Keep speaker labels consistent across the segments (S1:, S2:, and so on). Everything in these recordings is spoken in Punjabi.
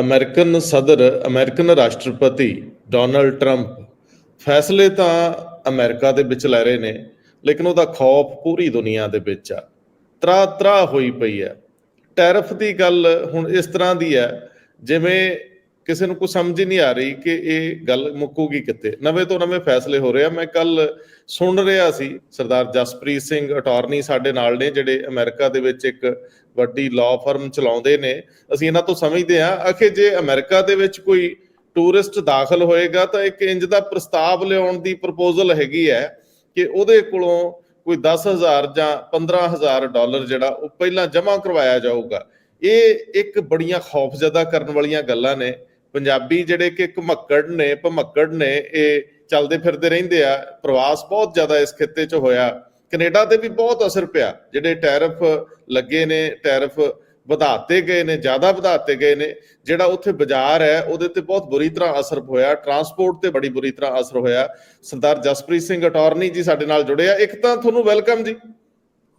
S1: ਅਮਰੀਕਨ ਸਦਰ, ਅਮਰੀਕਨ ਰਾਸ਼ਟਰਪਤੀ ਡੋਨਲਡ ਟਰੰਪ। ਫੈਸਲੇ ਤਾਂ ਅਮਰੀਕਾ ਦੇ ਵਿੱਚ ਲੈ ਰਹੇ ਨੇ, ਲੇਕਿਨ ਉਹਦਾ ਖੌਫ ਪੂਰੀ ਦੁਨੀਆ ਦੇ ਵਿੱਚ ਆ। ਤਰਾ ਤਰਾ ਹੋਈ ਪਈ ਹੈ। ਟੈਰਿਫ ਦੀ ਗੱਲ ਹੁਣ ਇਸ ਤਰ੍ਹਾਂ ਦੀ ਹੈ, ਜਿਵੇਂ ਕਿਸੇ ਨੂੰ ਕੋਈ ਸਮਝ ਹੀ ਨਹੀਂ ਆ ਰਹੀ ਕਿ ਇਹ ਗੱਲ ਮੁੱਕੂਗੀ ਕਿੱਥੇ। ਨਵੇਂ ਤੋਂ ਨਵੇਂ ਫੈਸਲੇ ਹੋ ਰਹੇ ਆ। ਮੈਂ ਕੱਲ ਸੁਣ ਰਿਹਾ ਸੀ ਸਰਦਾਰ ਜਸਪ੍ਰੀਤ ਸਿੰਘ, ਅਟਾਰਨੀ ਸਾਡੇ ਨਾਲ ਨੇ, ਜਿਹੜੇ ਅਮਰੀਕਾ ਦੇ ਵਿੱਚ ਇੱਕ ਵੱਡੀ ਲਾਅ ਫਰਮ ਚਲਾਉਂਦੇ ਨੇ, ਅਸੀਂ ਇਹਨਾਂ ਤੋਂ ਸਮਝਦੇ ਹਾਂ, ਅਖੇ ਜੇ ਅਮਰੀਕਾ ਦੇ ਵਿੱਚ ਕੋਈ ਟੂਰਿਸਟ ਦਾਖਲ ਹੋਏਗਾ, ਤਾਂ ਇੱਕ ਇੰਜ ਦਾ ਪ੍ਰਸਤਾਵ ਲਿਆਉਣ ਦੀ ਪ੍ਰਪੋਜ਼ਲ ਹੈਗੀ ਹੈ ਕਿ ਉਹਦੇ ਕੋਲੋਂ ਕੋਈ 10000 ਜਾਂ 15000 ਡਾਲਰ ਜਿਹੜਾ ਉਹ ਪਹਿਲਾਂ ਜਮ੍ਹਾਂ ਕਰਵਾਇਆ ਜਾਊਗਾ। ਇਹ ਇੱਕ ਬੜੀਆਂ ਖੌਫਜ਼ਦਾ ਕਰਨ ਵਾਲੀਆਂ ਗੱਲਾਂ ਨੇ। ਪੰਜਾਬੀ ਜਿਹੜੇ ਕਿ ਘਮੱਕੜ ਨੇ, ਭਮੱਕੜ ਨੇ, ਇਹ ਚੱਲਦੇ ਫਿਰਦੇ ਰਹਿੰਦੇ ਆ। ਪ੍ਰਵਾਸ ਬਹੁਤ ਜ਼ਿਆਦਾ ਇਸ ਖਿੱਤੇ 'ਚ ਹੋਇਆ। ਕੈਨੇਡਾ ਤੇ ਵੀ ਬਹੁਤ ਅਸਰ ਪਿਆ ਜਿਹੜੇ ਟੈਰਿਫ ਲੱਗੇ ਨੇ ਟੈਰਿਫ ਵਧਾਤੇ ਗਏ ਨੇ ਜ਼ਿਆਦਾ ਵਧਾਤੇ ਗਏ ਨੇ ਜਿਹੜਾ ਉੱਥੇ ਬਾਜ਼ਾਰ ਹੈ ਉਹਦੇ ਤੇ ਬਹੁਤ ਬੁਰੀ ਤਰ੍ਹਾਂ ਅਸਰ ਹੋਇਆ ਟਰਾਂਸਪੋਰਟ ਤੇ ਬੜੀ ਬੁਰੀ ਤਰ੍ਹਾਂ ਅਸਰ ਹੋਇਆ। ਸਰਦਾਰ ਜਸਪ੍ਰੀਤ ਸਿੰਘ ਅਟਾਰਨੀ ਜੀ ਸਾਡੇ ਨਾਲ ਜੁੜੇ ਆ ਇੱਕ ਤਾਂ ਤੁਹਾਨੂੰ ਵੈਲਕਮ ਜੀ।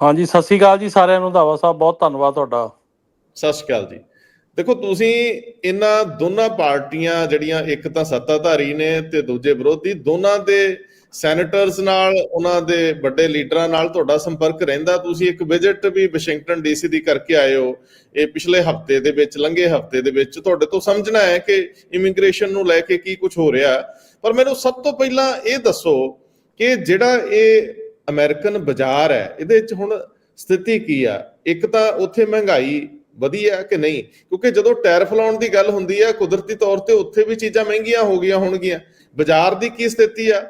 S2: ਹਾਂਜੀ ਸਤਿ ਸ਼੍ਰੀ ਅਕਾਲ ਜੀ ਸਾਰਿਆਂ ਨੂੰ ਧਾਵਾ ਸਾਹਿਬ ਬਹੁਤ ਧੰਨਵਾਦ ਤੁਹਾਡਾ।
S1: ਸਤਿ ਸ਼੍ਰੀ ਅਕਾਲ ਜੀ। ਦੇਖੋ ਤੁਸੀਂ ਇਹਨਾਂ ਦੋਨਾਂ ਪਾਰਟੀਆਂ ਜਿਹੜੀਆਂ ਇੱਕ ਤਾਂ ਸੱਤਾਧਾਰੀ ਨੇ ਤੇ ਦੂਜੇ ਵਿਰੋਧੀ ਦੋਨਾਂ ਦੇ ਸੈਨੇਟਰਸ ਨਾਲ, ਉਹਨਾਂ ਦੇ ਵੱਡੇ ਲੀਡਰਾਂ ਨਾਲ ਤੁਹਾਡਾ ਸੰਪਰਕ ਰਹਿੰਦਾ? ਤੁਸੀਂ ਇੱਕ ਵਿਜ਼ਿਟ ਵੀ ਵਾਸ਼ਿੰਗਟਨ ਡੀਸੀ ਦੀ ਕਰਕੇ ਆਏ ਹੋ। ਇਹ ਪਿਛਲੇ ਹਫ਼ਤੇ ਦੇ ਵਿੱਚ, ਲੰਘੇ ਹਫ਼ਤੇ ਦੇ ਵਿੱਚ ਤੁਹਾਡੇ ਤੋਂ ਸਮਝਣਾ ਹੈ ਕਿ ਇਮੀਗ੍ਰੇਸ਼ਨ ਨੂੰ ਲੈ ਕੇ ਕੀ ਕੁਝ ਹੋ ਰਿਹਾ ਪਰ ਮੈਨੂੰ ਸਭ ਤੋਂ ਪਹਿਲਾਂ ਇਹ ਦੱਸੋ ਕਿ ਜਿਹੜਾ ਇਹ ਅਮਰੀਕਨ ਬਾਜ਼ਾਰ ਹੈ, ਇਹਦੇ ਵਿੱਚ ਹੁਣ ਸਥਿਤੀ ਕੀ ਆ? ਇੱਕ ਤਾਂ ਉੱਥੇ ਮਹਿੰਗਾਈ ਵਧੀਆ ਕਿ ਨਹੀਂ? ਕਿਉਂਕਿ ਜਦੋਂ ਟੈਰਿਫ ਲਾਉਣ ਦੀ ਗੱਲ ਹੁੰਦੀ ਹੈ ਕੁਦਰਤੀ ਤੌਰ ਤੇ ਉੱਥੇ ਵੀ ਚੀਜ਼ਾਂ ਮਹਿੰਗੀਆਂ ਹੋ ਗਈਆਂ ਹੋਣਗੀਆਂ। ਬਾਜ਼ਾਰ ਦੀ ਕੀ ਸਥਿਤੀ ਆ?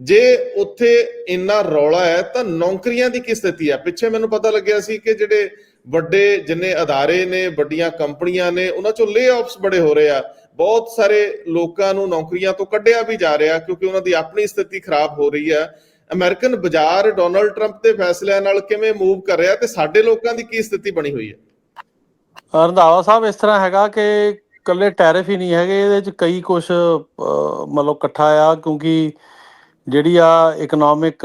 S1: ਜੇ ਉੱਥੇ ਇੰਨਾ ਰੌਲਾ ਹੈ, ਤਾਂ ਨੌਕਰੀਆਂ ਦੀ ਕੀ ਸਥਿਤੀ ਹੈ? ਪਿੱਛੇ ਮੈਨੂੰ ਪਤਾ ਲੱਗਿਆ ਸੀ ਕਿ ਜਿਹੜੇ ਵੱਡੇ ਜਿੰਨੇ ਅਦਾਰੇ ਨੇ, ਵੱਡੀਆਂ ਕੰਪਨੀਆਂ ਨੇ, ਉਹਨਾਂ ਚੋਂ ਲੇ-ਆਫਸ ਬੜੇ ਹੋ ਰਹੇ ਆ। ਬਹੁਤ ਸਾਰੇ ਲੋਕਾਂ ਨੂੰ ਨੌਕਰੀਆਂ ਤੋਂ ਕੱਢਿਆ ਵੀ ਜਾ ਰਿਹਾ, ਕਿਉਂਕਿ ਉਹਨਾਂ ਦੀ ਆਪਣੀ ਸਥਿਤੀ ਖਰਾਬ ਹੋ ਰਹੀ ਹੈ। ਅਮਰੀਕਨ ਬਾਜ਼ਾਰ ਡੋਨਲਡ ਟਰੰਪ ਦੇ ਫੈਸਲਿਆਂ ਨਾਲ ਕਿਵੇਂ ਮੂਵ ਕਰ ਰਿਹਾ ਤੇ ਸਾਡੇ ਲੋਕਾਂ ਦੀ ਕੀ ਸਥਿਤੀ ਬਣੀ ਹੋਈ ਹੈ?
S2: ਰੰਧਾਵਾ ਸਾਹਿਬ, ਇਸ ਤਰ੍ਹਾਂ ਹੈਗਾ ਕਿ ਕੱਲੇ ਟੈਰਿਫ ਹੀ ਨਹੀਂ ਹੈਗੇ, ਇਹਦੇ ਵਿੱਚ ਕਈ ਕੁਝ ਮਤਲਬ ਇਕੱਠਾ ਆ, ਕਿਉਂਕਿ ਜਿਹੜੀ ਆ ਇਕਨੋਮਿਕ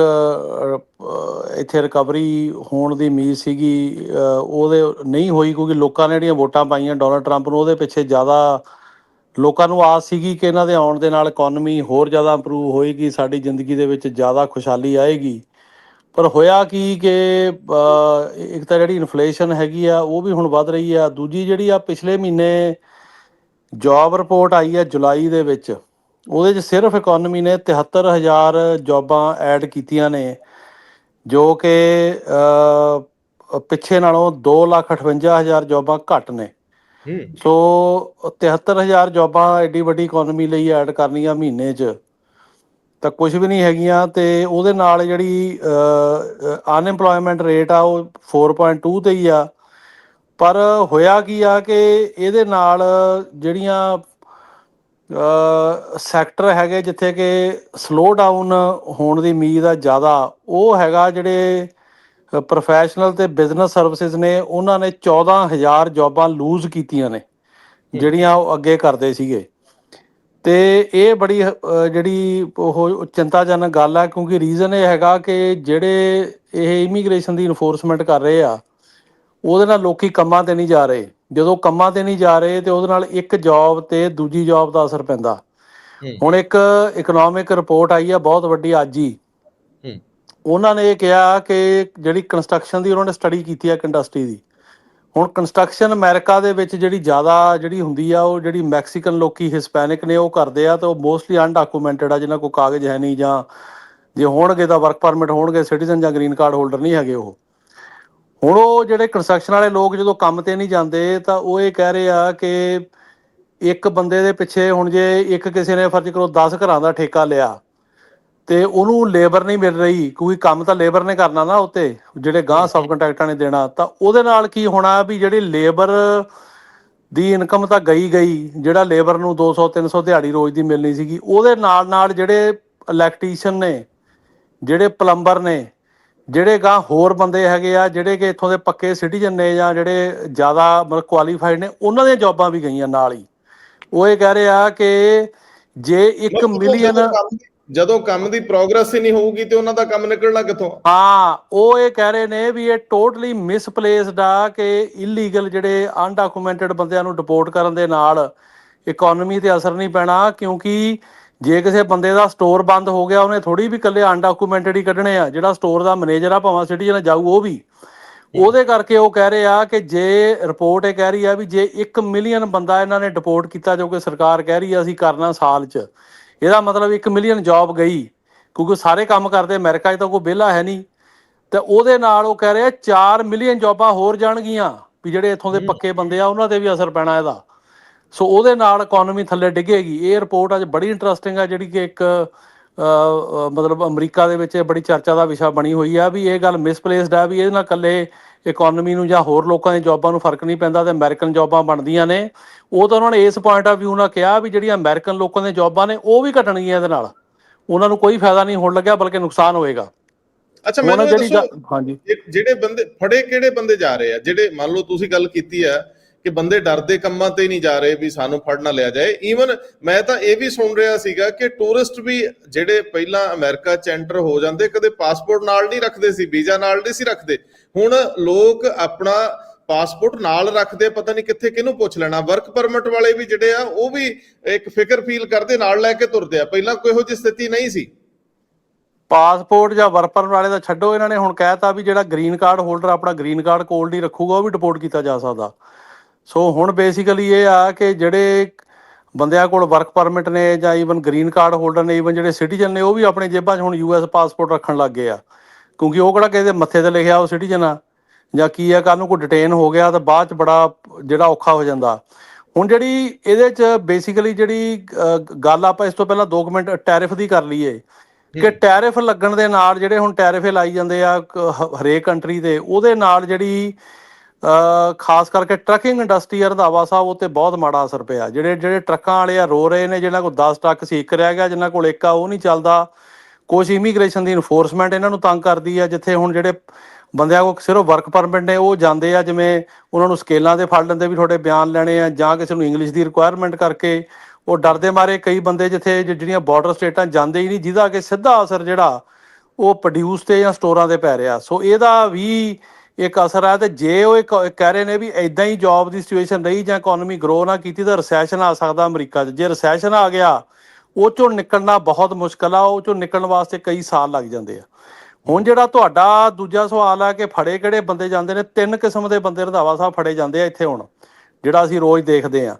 S2: ਇੱਥੇ ਰਿਕਵਰੀ ਹੋਣ ਦੀ ਉਮੀਦ ਸੀਗੀ ਉਹਦੇ ਨਹੀਂ ਹੋਈ ਕਿਉਂਕਿ ਲੋਕਾਂ ਨੇ ਜਿਹੜੀਆਂ ਵੋਟਾਂ ਪਾਈਆਂ ਡੋਨਲਡ ਟਰੰਪ ਨੂੰ, ਉਹਦੇ ਪਿੱਛੇ ਜ਼ਿਆਦਾ ਲੋਕਾਂ ਨੂੰ ਆਸ ਸੀਗੀ ਕਿ ਇਹਨਾਂ ਦੇ ਆਉਣ ਦੇ ਨਾਲ ਇਕਨੋਮੀ ਹੋਰ ਜ਼ਿਆਦਾ ਇੰਪਰੂਵ ਹੋਏਗੀ, ਸਾਡੀ ਜ਼ਿੰਦਗੀ ਦੇ ਵਿੱਚ ਜ਼ਿਆਦਾ ਖੁਸ਼ਹਾਲੀ ਆਏਗੀ। ਪਰ ਹੋਇਆ ਕੀ ਕਿ ਇੱਕ ਤਾਂ ਜਿਹੜੀ ਇਨਫਲੇਸ਼ਨ ਹੈਗੀ ਆ, ਉਹ ਵੀ ਹੁਣ ਵੱਧ ਰਹੀ ਆ। ਦੂਜੀ ਜਿਹੜੀ ਆ ਪਿਛਲੇ ਮਹੀਨੇ ਜੌਬ ਰਿਪੋਰਟ ਆਈ ਹੈ ਜੁਲਾਈ ਦੇ ਵਿੱਚ ਉਹਦੇ 'ਚ ਸਿਰਫ ਇਕਨੋਮੀ ਨੇ 73000 ਜੌਬਾਂ ਐਡ ਕੀਤੀਆਂ ਨੇ ਜੋ ਕਿ ਪਿੱਛੇ ਨਾਲੋਂ 258000 ਜੌਬਾਂ ਘੱਟ ਨੇ। ਸੋ 73000 ਜੌਬਾਂ ਐਡੀ ਵੱਡੀ ਇਕਨੋਮੀ ਲਈ ਐਡ ਕਰਨੀਆਂ ਮਹੀਨੇ 'ਚ ਤਾਂ ਕੁਝ ਵੀ ਨਹੀਂ ਹੈਗੀਆਂ ਤੇ ਉਹਦੇ ਨਾਲ ਜਿਹੜੀ ਅਨਐਮਪਲੋਇਮੈਂਟ ਰੇਟ ਆ ਉਹ 4.2 ਤੇ ਹੀ ਆ। ਪਰ ਹੋਇਆ ਕੀ ਆ ਕਿ ਇਹਦੇ ਨਾਲ ਜਿਹੜੀਆਂ ਸੈਕਟਰ ਹੈਗੇ ਜਿੱਥੇ ਕਿ ਸਲੋ ਡਾਊਨ ਹੋਣ ਦੀ ਉਮੀਦ ਆ ਜ਼ਿਆਦਾ। ਉਹ ਹੈਗਾ ਜਿਹੜੇ ਪ੍ਰੋਫੈਸ਼ਨਲ ਤੇ ਬਿਜ਼ਨਸ ਸਰਵਿਸਿਜ਼ ਨੇ, ਉਹਨਾਂ ਨੇ 14000 ਜੌਬਾਂ ਲੂਜ਼ ਕੀਤੀਆਂ ਨੇ, ਜਿਹੜੀਆਂ ਉਹ ਅੱਗੇ ਕਰਦੇ ਸੀਗੇ। ਤੇ ਇਹ ਬੜੀ ਜਿਹੜੀ ਉਹ ਚਿੰਤਾਜਨਕ ਗੱਲ ਆ, ਕਿਉਂਕਿ ਰੀਜ਼ਨ ਇਹ ਹੈਗਾ ਕਿ ਜਿਹੜੇ ਇਹ ਇਮੀਗ੍ਰੇਸ਼ਨ ਦੀ ਇਨਫੋਰਸਮੈਂਟ ਕਰ ਰਹੇ ਆ, ਉਹਦੇ ਨਾਲ ਲੋਕੀ ਕੰਮਾਂ ਤੇ ਨਹੀਂ ਜਾ ਰਹੇ। ਜਦੋਂ ਕੰਮਾਂ ਤੇ ਨਹੀਂ ਜਾ ਰਹੇ ਤੇ ਉਹਦੇ ਨਾਲ ਇੱਕ ਜੌਬ ਤੇ ਦੂਜੀ ਜੌਬ ਦਾ ਅਸਰ ਪੈਂਦਾ। ਹੁਣ ਇੱਕ ਇਕਨੋਮਿਕ ਰਿਪੋਰਟ ਆਈ ਆ ਬਹੁਤ ਵੱਡੀ ਅੱਜ ਹੀ। ਉਹਨਾਂ ਨੇ ਇਹ ਕਿਹਾ ਕਿ ਜਿਹੜੀ ਕੰਸਟਰਕਸ਼ਨ ਦੀ ਉਹਨਾਂ ਨੇ ਸਟੱਡੀ ਕੀਤੀ ਹੈ ਇੰਡਸਟਰੀ ਦੀ। ਹੁਣ ਕੰਸਟਰਕਸ਼ਨ ਅਮਰੀਕਾ ਦੇ ਵਿੱਚ ਜਿਹੜੀ ਜ਼ਿਆਦਾ ਜਿਹੜੀ ਹੁੰਦੀ ਆ ਉਹ ਜਿਹੜੀ ਮੈਕਸੀਕਨ ਲੋਕੀ ਹਿਸਪੈਨਿਕ ਨੇ ਉਹ ਕਰਦੇ ਆ ਤੇ ਉਹ ਮੋਸਟਲੀ ਅਨਡਾਕੂਮੈਂਟਡ ਆ ਜਿਨ੍ਹਾਂ ਕੋਲ ਕਾਗਜ਼ ਹੈ ਨਹੀਂ ਜਾਂ ਜੇ ਹੋਣਗੇ ਤਾਂ ਵਰਕ ਪਰਮਿਟ ਹੋਣਗੇ ਸਿਟੀਜ਼ਨ ਜਾਂ ਗ੍ਰੀਨ ਕਾਰਡ ਹੋਲਡਰ ਨਹੀਂ ਹੈਗੇ ਉਹ। ਹੁਣ ਉਹ ਜਿਹੜੇ ਕੰਸਟਰਕਸ਼ਨ ਵਾਲੇ ਲੋਕ ਜਦੋਂ ਕੰਮ ਤੇ ਨਹੀਂ ਜਾਂਦੇ ਤਾਂ ਉਹ ਇਹ ਕਹਿ ਰਹੇ ਆ ਕਿ ਇੱਕ ਬੰਦੇ ਦੇ ਪਿੱਛੇ ਹੁਣ ਜੇ ਇੱਕ ਕਿਸੇ ਨੇ ਫਰਜ਼ ਕਰੋ 10 ਘਰਾਂ ਦਾ ਠੇਕਾ ਲਿਆ ਤੇ ਉਹਨੂੰ ਲੇਬਰ ਨਹੀਂ ਮਿਲ ਰਹੀ ਕਿਉਂਕਿ ਕੰਮ ਤਾਂ ਲੇਬਰ ਨੇ ਕਰਨਾ ਨਾ ਉੱਤੇ ਜਿਹੜੇ ਗਾਂ ਸਬ ਕੰਟਰੈਕਟਾਂ ਨੇ ਦੇਣਾ ਤਾਂ ਉਹਦੇ ਨਾਲ ਕੀ ਹੋਣਾ ਵੀ ਜਿਹੜੀ ਲੇਬਰ ਦੀ ਇਨਕਮ ਤਾਂ ਗਈ ਗਈ ਜਿਹੜਾ ਲੇਬਰ ਨੂੰ 200 300 ਦਿਹਾੜੀ ਰੋਜ਼ ਦੀ ਮਿਲਣੀ ਸੀਗੀ ਉਹਦੇ ਨਾਲ ਨਾਲ ਜਿਹੜੇ ਇਲੈਕਟ੍ਰੀਸ਼ੀਅਨ ਨੇ ਜਿਹੜੇ ਪਲੰਬਰ ਨੇ ਜਿਹੜੇ ਗਾਂ ਹੋਰ ਬੰਦੇ ਹੈਗੇ ਆ ਜਿਹੜੇ ਕਿ ਇੱਥੋਂ ਦੇ ਪੱਕੇ ਸਿਟੀਜ਼ਨ ਨੇ ਜਾਂ ਜਿਹੜੇ ਜ਼ਿਆਦਾ ਮਤਲਬ ਕੁਆਲੀਫਾਈਡ ਨੇ ਉਹਨਾਂ ਦੀਆਂ ਜੌਬਾਂ ਵੀ ਗਈਆਂ ਨਾਲ ਹੀ। ਉਹ ਇਹ ਕਹਿ ਰਹੇ ਆ ਕਿ ਜੇ 1
S1: ਮਤਲਬ
S2: ਮਿਲੀਅਨ
S1: ਜਦੋਂ ਕੰਮ- ਜਦੋਂ ਕੰਮ ਦੀ ਪ੍ਰੋਗਰੈਸ ਹੀ ਨਹੀਂ ਹੋਊਗੀ ਤੇ ਉਹਨਾਂ ਦਾ ਕੰਮ ਨਿਕਲਣਾ ਕਿੱਥੋਂ?
S2: ਹਾਂ ਉਹ ਇਹ ਕਹਿ ਰਹੇ ਨੇ ਵੀ ਇਹ ਟੋਟਲੀ ਮਿਸਪਲੇਸਡ ਆ ਕਿ ਇਲੀਗਲ ਜਿਹੜੇ ਅਨਡਾਕੂਮੈਂਟਡ ਬੰਦਿਆਂ ਨੂੰ ਡਿਪੋਰਟ ਕਰਨ ਦੇ ਨਾਲ ਇਕਨੋਮੀ ਤੇ ਅਸਰ ਨਹੀਂ ਪੈਣਾ ਕਿਉਂਕਿ ਜੇ ਕਿਸੇ ਬੰਦੇ ਦਾ ਸਟੋਰ ਬੰਦ ਹੋ ਗਿਆ ਉਹਨੇ ਥੋੜੀ ਵੀ ਇਕੱਲੇ ਅਨਡਾਕੂਮੈਂਟਡ ਹੀ ਕੱਢਣੇ ਆ ਜਿਹੜਾ ਸਟੋਰ ਦਾ ਮੈਨੇਜਰ ਆ ਭਾਵੇਂ ਸਿਟੀਜ਼ਨ ਜਾਊ ਉਹ ਵੀ। ਉਹਦੇ ਕਰਕੇ ਉਹ ਕਹਿ ਰਹੇ ਆ ਕਿ ਜੇ ਰਿਪੋਰਟ ਇਹ ਕਹਿ ਰਹੀ ਆ ਵੀ ਜੇ 1 ਮਿਲੀਅਨ ਬੰਦਾ ਇਹਨਾਂ ਨੇ ਡਿਪੋਰਟ ਕੀਤਾ ਜੋ ਕਿ ਸਰਕਾਰ ਕਹਿ ਰਹੀ ਆ ਅਸੀਂ ਕਰਨਾ ਸਾਲ 'ਚ। ਇਹਦਾ ਮਤਲਬ 1 ਮਿਲੀਅਨ ਜੌਬ ਗਈ ਕਿਉਂਕਿ ਸਾਰੇ ਕੰਮ ਕਰਦੇ ਅਮਰੀਕਾ 'ਚ ਤਾਂ ਕੋਈ ਵਿਹਲਾ ਹੈ ਨਹੀਂ। ਤੇ ਉਹਦੇ ਨਾਲ ਉਹ ਕਹਿ ਰਹੇ ਆ 4 ਮਿਲੀਅਨ ਜੌਬਾਂ ਹੋਰ ਜਾਣਗੀਆਂ ਵੀ ਜਿਹੜੇ ਇੱਥੋਂ ਦੇ ਪੱਕੇ ਬੰਦੇ ਆ ਉਹਨਾਂ ਤੇ ਵੀ ਅਸਰ ਪੈਣਾ ਇਹਦਾ। ਸੋ ਉਹਦੇ ਨਾਲ ਇਕਨੋਮੀ ਥੱਲੇ ਡਿੱਗੇਗੀ। ਇਹ ਰਿਪੋਰਟ ਅੱਜ ਬੜੀ ਇੰਟਰਸਟਿੰਗ ਆ ਜਿਹੜੀ ਕਿ ਇੱਕ ਮਤਲਬ ਅਮਰੀਕਾ ਦੇ ਵਿੱਚ ਬੜੀ ਚਰਚਾ ਦਾ ਵਿਸ਼ਾ ਬਣੀ ਹੋਈ ਆ ਵੀ ਇਹ ਗੱਲ ਮਿਸਪਲੇਸਡ ਆ ਵੀ ਇਹਦੇ ਨਾਲ ਇਕੱਲੇ ਇਕਨੋਮੀ ਨੂੰ ਜਾਂ ਹੋਰ ਲੋਕਾਂ ਦੀ ਜੌਬਾਂ ਨੂੰ ਫ਼ਰਕ ਨਹੀਂ ਪੈਂਦਾ ਤੇ ਅਮਰੀਕਨ ਜੌਬਾਂ ਬਣਦੀਆਂ ਨੇ। ਉਹ ਤਾਂ ਉਹਨਾਂ ਨੇ ਇਸ ਪੁਆਇੰਟ ਆਫ View ਨਾਲ ਕਿਹਾ ਵੀ ਜਿਹੜੀਆਂ ਅਮਰੀਕਨ ਲੋਕਾਂ ਦੀਆਂ ਜੌਬਾਂ ਨੇ ਉਹ ਵੀ ਘਟਣਗੀਆਂ ਇਹਦੇ ਨਾਲ। ਉਹਨਾਂ ਨੂੰ ਕੋਈ ਫਾਇਦਾ ਨਹੀਂ ਹੋਣ ਲੱਗਿਆ ਬਲਕਿ ਨੁਕਸਾਨ ਹੋਏਗਾ।
S1: ਅੱਛਾ ਮੈਨੂੰ ਦੱਸੋ
S2: ਹਾਂਜੀ।
S1: ਜਿਹੜੇ ਬੰਦੇ ਫੜੇ ਕਿਹੜੇ ਬੰਦੇ ਜਾ ਰਹੇ ਆ? ਜਿਹੜੇ ਮੰਨ ਲਓ ਤੁਸੀਂ ਗੱਲ ਕੀਤੀ ਆ ਕਿ ਬੰਦੇ ਡਰਦੇ ਕੰਮਾਂ ਤੇ ਨਹੀਂ ਜਾ ਰਹੇ ਵੀ ਸਾਨੂੰ ਫੜ ਨਾ ਲਿਆ ਜਾਏ। ਈਵਨ ਮੈਂ ਤਾਂ ਇਹ ਵੀ ਸੁਣ ਰਿਹਾ ਸੀਗਾ ਕਿ ਟੂਰਿਸਟ ਵੀ ਜਿਹੜੇ ਪਹਿਲਾਂ ਅਮਰੀਕਾ ਚ ਐਂਟਰ ਹੋ ਜਾਂਦੇ, ਕਦੇ ਪਾਸਪੋਰਟ ਨਾਲ ਨਹੀਂ ਰੱਖਦੇ ਸੀ ਵੀਜ਼ਾ ਨਾਲ ਨਹੀਂ ਸੀ ਰੱਖਦੇ। ਹੁਣ ਲੋਕ ਆਪਣਾ ਪਾਸਪੋਰਟ ਨਾਲ ਰੱਖਦੇ ਪਤਾ ਨਹੀਂ ਕਿੱਥੇ ਕਿਹਨੂੰ ਪੁੱਛ ਲੈਣਾ। ਵਰਕ ਪਰਮਿਟ ਵਾਲੇ ਵੀ ਜਿਹੜੇ ਆ, ਉਹ ਵੀ ਇੱਕ ਫਿਕਰ ਫੀਲ ਕਰਦੇ, ਨਾਲ ਲੈ ਕੇ ਤੁਰਦੇ ਆ। ਪਹਿਲਾਂ ਕੋਈ ਇਹੋ ਜਿਹੀ ਸਥਿਤੀ ਨਹੀਂ ਸੀ।
S2: ਪਾਸਪੋਰਟ ਜਾਂ ਵਰਪਰ ਵਾਲੇ ਦਾ ਛੱਡੋ ਇਹਨਾਂ ਨੇ। ਹੁਣ ਕਹਿਤਾ ਵੀ ਜਿਹੜਾ ਗ੍ਰੀਨ ਕਾਰਡ ਹੋਲਡਰ ਆਪਣਾ ਗ੍ਰੀਨ ਕਾਰਡ ਕੋਲ ਨਹੀਂ ਰੱਖੂਗਾ, ਉਹ ਵੀ ਡਿਪੋਰਟ ਕੀਤਾ ਜਾ ਸਕਦਾ। ਸੋ ਹੁਣ ਬੇਸਿਕਲੀ ਇਹ ਆ ਕਿ ਜਿਹੜੇ ਬੰਦਿਆਂ ਕੋਲ ਵਰਕ ਪਰਮਿਟ ਨੇ ਜਾਂ ਈਵਨ ਗ੍ਰੀਨ ਕਾਰਡ ਹੋਲਡਰ ਨੇ ਈਵਨ ਜਿਹੜੇ ਸਿਟੀਜ਼ਨ ਨੇ ਉਹ ਵੀ ਆਪਣੇ ਜੇਬਾਂ 'ਚ ਹੁਣ ਯੂਐਸ ਪਾਸਪੋਰਟ ਰੱਖਣ ਲੱਗ ਗਏ ਆ। ਕਿਉਂਕਿ ਉਹ ਕਿਹੜਾ ਕਿਸੇ ਦੇ ਮੱਥੇ ਤੇ ਲਿਖਿਆ ਉਹ ਸਿਟੀਜ਼ਨ ਆ ਜਾਂ ਕੀ ਆ ਕੱਲ ਨੂੰ ਕੋਈ ਡਿਟੇਨ ਹੋ ਗਿਆ ਤਾਂ ਬਾਅਦ 'ਚ ਬੜਾ ਜਿਹੜਾ ਔਖਾ ਹੋ ਜਾਂਦਾ। ਹੁਣ ਜਿਹੜੀ ਇਹਦੇ 'ਚ ਬੇਸਿਕਲੀ ਜਿਹੜੀ ਗੱਲ ਆਪਾਂ ਇਸ ਤੋਂ ਪਹਿਲਾਂ 2 ਮਿੰਟ ਟੈਰਿਫ ਦੀ ਕਰ ਲਈਏ ਕਿ ਟੈਰਿਫ ਲੱਗਣ ਦੇ ਨਾਲ ਜਿਹੜੇ ਹੁਣ ਟੈਰਿਫ ਲਾਈ ਜਾਂਦੇ ਆ ਹਰੇਕ ਕੰਟਰੀ ਦੇ ਉਹਦੇ ਨਾਲ ਜਿਹੜੀ ਖਾਸ ਕਰਕੇ ਟਰੱਕਿੰਗ ਇੰਡਸਟਰੀ ਆ ਰੰਧਾਵਾ ਸਾਹਿਬ ਉੱਤੇ ਬਹੁਤ ਮਾੜਾ ਅਸਰ ਪਿਆ। ਜਿਹੜੇ ਜਿਹੜੇ ਟਰੱਕਾਂ ਵਾਲੇ ਆ ਰੋ ਰਹੇ ਨੇ ਜਿਹਨਾਂ ਕੋਲ 10 ਟਰੱਕ ਸੀ ਇੱਕ ਰਹਿ ਗਿਆ, ਜਿਨ੍ਹਾਂ ਕੋਲ ਇੱਕ ਆ, ਉਹ ਨਹੀਂ ਚੱਲਦਾ। ਕੁਝ ਇਮੀਗ੍ਰੇਸ਼ਨ ਦੀ ਇਨਫੋਰਸਮੈਂਟ ਇਹਨਾਂ ਨੂੰ ਤੰਗ ਕਰਦੀ ਆ, ਜਿੱਥੇ ਹੁਣ ਜਿਹੜੇ ਬੰਦਿਆਂ ਕੋਲ ਸਿਰਫ ਵਰਕ ਪਰਮਿਟ ਨੇ, ਉਹ ਜਾਂਦੇ ਆ, ਜਿਵੇਂ ਉਹਨਾਂ ਨੂੰ ਸਕੇਲਾਂ ਦੇ ਫੜ ਲੈਂਦੇ ਵੀ ਤੁਹਾਡੇ ਬਿਆਨ ਲੈਣੇ ਆ, ਜਾਂ ਕਿਸੇ ਨੂੰ ਇੰਗਲਿਸ਼ ਦੀ ਰਿਕੁਆਇਰਮੈਂਟ ਕਰਕੇ। ਉਹ ਡਰਦੇ ਮਾਰੇ ਕਈ ਬੰਦੇ ਜਿੱਥੇ ਜਿਹੜੀਆਂ ਬਾਰਡਰ ਸਟੇਟਾਂ ਜਾਂਦੇ ਹੀ ਨਹੀਂ, ਜਿਹਦਾ ਕਿ ਸਿੱਧਾ ਅਸਰ ਜਿਹੜਾ ਉਹ ਪ੍ਰੋਡਿਊਸ ਤੇ ਜਾਂ ਸਟੋਰਾਂ ਤੇ ਪੈ ਰਿਹਾ। ਸੋ ਇਹਦਾ ਵੀ ਇੱਕ ਅਸਰ ਹੈ ਤੇ ਜੇ ਉਹ ਇੱਕ ਕਹਿ ਰਹੇ ਨੇ ਵੀ ਐਦਾਂ ਹੀ ਜੌਬ ਦੀ ਸਿਚੁਏਸ਼ਨ ਰਹੀ ਜਾਂ ਇਕਨੋਮੀ ਗਰੋ ਨਾ ਕੀਤੀ ਤਾਂ ਰੈਸੈਸ਼ਨ ਆ ਸਕਦਾ ਅਮਰੀਕਾ 'ਚ। ਜੇ ਰੈਸੈਸ਼ਨ ਆ ਗਿਆ, ਉਹ ਚੋਂ ਨਿਕਲਣਾ ਬਹੁਤ ਮੁਸ਼ਕਲ ਆ, ਉਹ ਚੋਂ ਨਿਕਲਣ ਵਾਸਤੇ ਕਈ ਸਾਲ ਲੱਗ ਜਾਂਦੇ ਆ। ਹੁਣ ਜਿਹੜਾ ਤੁਹਾਡਾ ਦੂਜਾ ਸਵਾਲ ਆ ਕਿ ਫੜੇ ਕਿਹੜੇ ਬੰਦੇ ਜਾਂਦੇ ਨੇ, ਤਿੰਨ ਕਿਸਮ ਦੇ ਬੰਦੇ ਰਧਾਵਾ ਸਾਹਿਬ ਫੜੇ ਜਾਂਦੇ ਆ ਇੱਥੇ ਹੁਣ, ਜਿਹੜਾ ਅਸੀਂ ਰੋਜ਼ ਦੇਖਦੇ ਆ।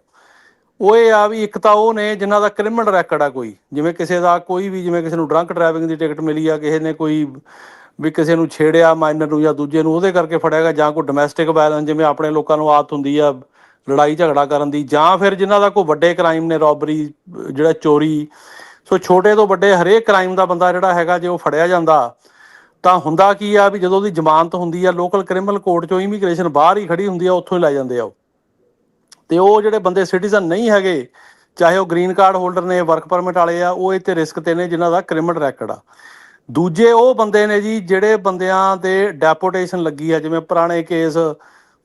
S2: ਉਹ ਇਹ ਆ ਵੀ ਇੱਕ ਤਾਂ ਉਹ ਨੇ ਜਿਨ੍ਹਾਂ ਦਾ ਕ੍ਰਿਮੀਨਲ ਰੈਕੋਰਡ ਆ ਕੋਈ, ਜਿਵੇਂ ਕਿਸੇ ਦਾ ਕੋਈ ਵੀ, ਜਿਵੇਂ ਕਿਸੇ ਨੂੰ ਡਰੰਕ ਡਰਾਈਵਿੰਗ ਦੀ ਟਿਕਟ ਮਿਲੀ ਆ, ਕਿਸੇ ਨੇ ਕੋਈ ਵੀ ਕਿਸੇ ਨੂੰ ਛੇੜਿਆ ਮਾਈਨਰ ਨੂੰ ਜਾਂ ਦੂਜੇ ਨੂੰ, ਉਹਦੇ ਕਰਕੇ ਫੜਿਆ ਗਿਆ ਜਾਂ ਕੋਈ ਡੋਮੈਸਟਿਕ ਵਾਇਲੈਂਸ ਜਿਵੇਂ ਆਪਣੇ ਲੋਕਾਂ ਨੂੰ ਆਦਤ ਹੁੰਦੀ ਆ ਲੜਾਈ ਝਗੜਾ ਕਰਨ ਦੀ, ਜਾਂ ਫਿਰ ਜਿਨ੍ਹਾਂ ਦਾ ਕੋਈ ਵੱਡੇ ਕ੍ਰਾਈਮ ਨੇ ਰੋਬਰੀ ਜਿਹੜਾ ਚੋਰੀ, ਸੋ ਛੋਟੇ ਤੋਂ ਵੱਡੇ ਹਰੇਕ ਕ੍ਰਾਈਮ ਦਾ ਬੰਦਾ ਜਿਹੜਾ ਹੈਗਾ, ਜੇ ਉਹ ਫੜਿਆ ਜਾਂਦਾ, ਤਾਂ ਹੁੰਦਾ ਕੀ ਆ ਵੀ ਜਦੋਂ ਉਹਦੀ ਜ਼ਮਾਨਤ ਹੁੰਦੀ ਆ ਲੋਕਲ ਕ੍ਰਿਮੀਨਲ ਕੋਰਟ ਚੋਂ ਇਮੀਗ੍ਰੇਸ਼ਨ ਬਾਹਰ ਹੀ ਖੜੀ ਹੁੰਦੀ ਆ, ਉੱਥੋਂ ਹੀ ਲੈ ਜਾਂਦੇ ਆ ਉਹ। ਤੇ ਉਹ ਜਿਹੜੇ ਬੰਦੇ ਸਿਟੀਜ਼ਨ ਨਹੀਂ ਹੈਗੇ, ਚਾਹੇ ਉਹ ਗ੍ਰੀਨ ਕਾਰਡ ਹੋਲਡਰ ਨੇ ਵਰਕ ਪਰਮਿਟ ਵਾਲੇ ਆ, ਉਹ ਇੱਥੇ ਰਿਸਕ ਤੇ ਨੇ, ਜਿਨ੍ਹਾਂ ਦਾ ਕ੍ਰਿਮੀਨਲ ਰੈਕੋਰਡ ਆ। ਦੂਜੇ ਉਹ ਬੰਦੇ ਨੇ ਜੀ ਜਿਹੜੇ ਬੰਦਿਆਂ ਦੇ ਡੈਪੋਟੇਸ਼ਨ ਲੱਗੀ ਆ ਜਿਵੇਂ ਪੁਰਾਣੇ ਕੇਸ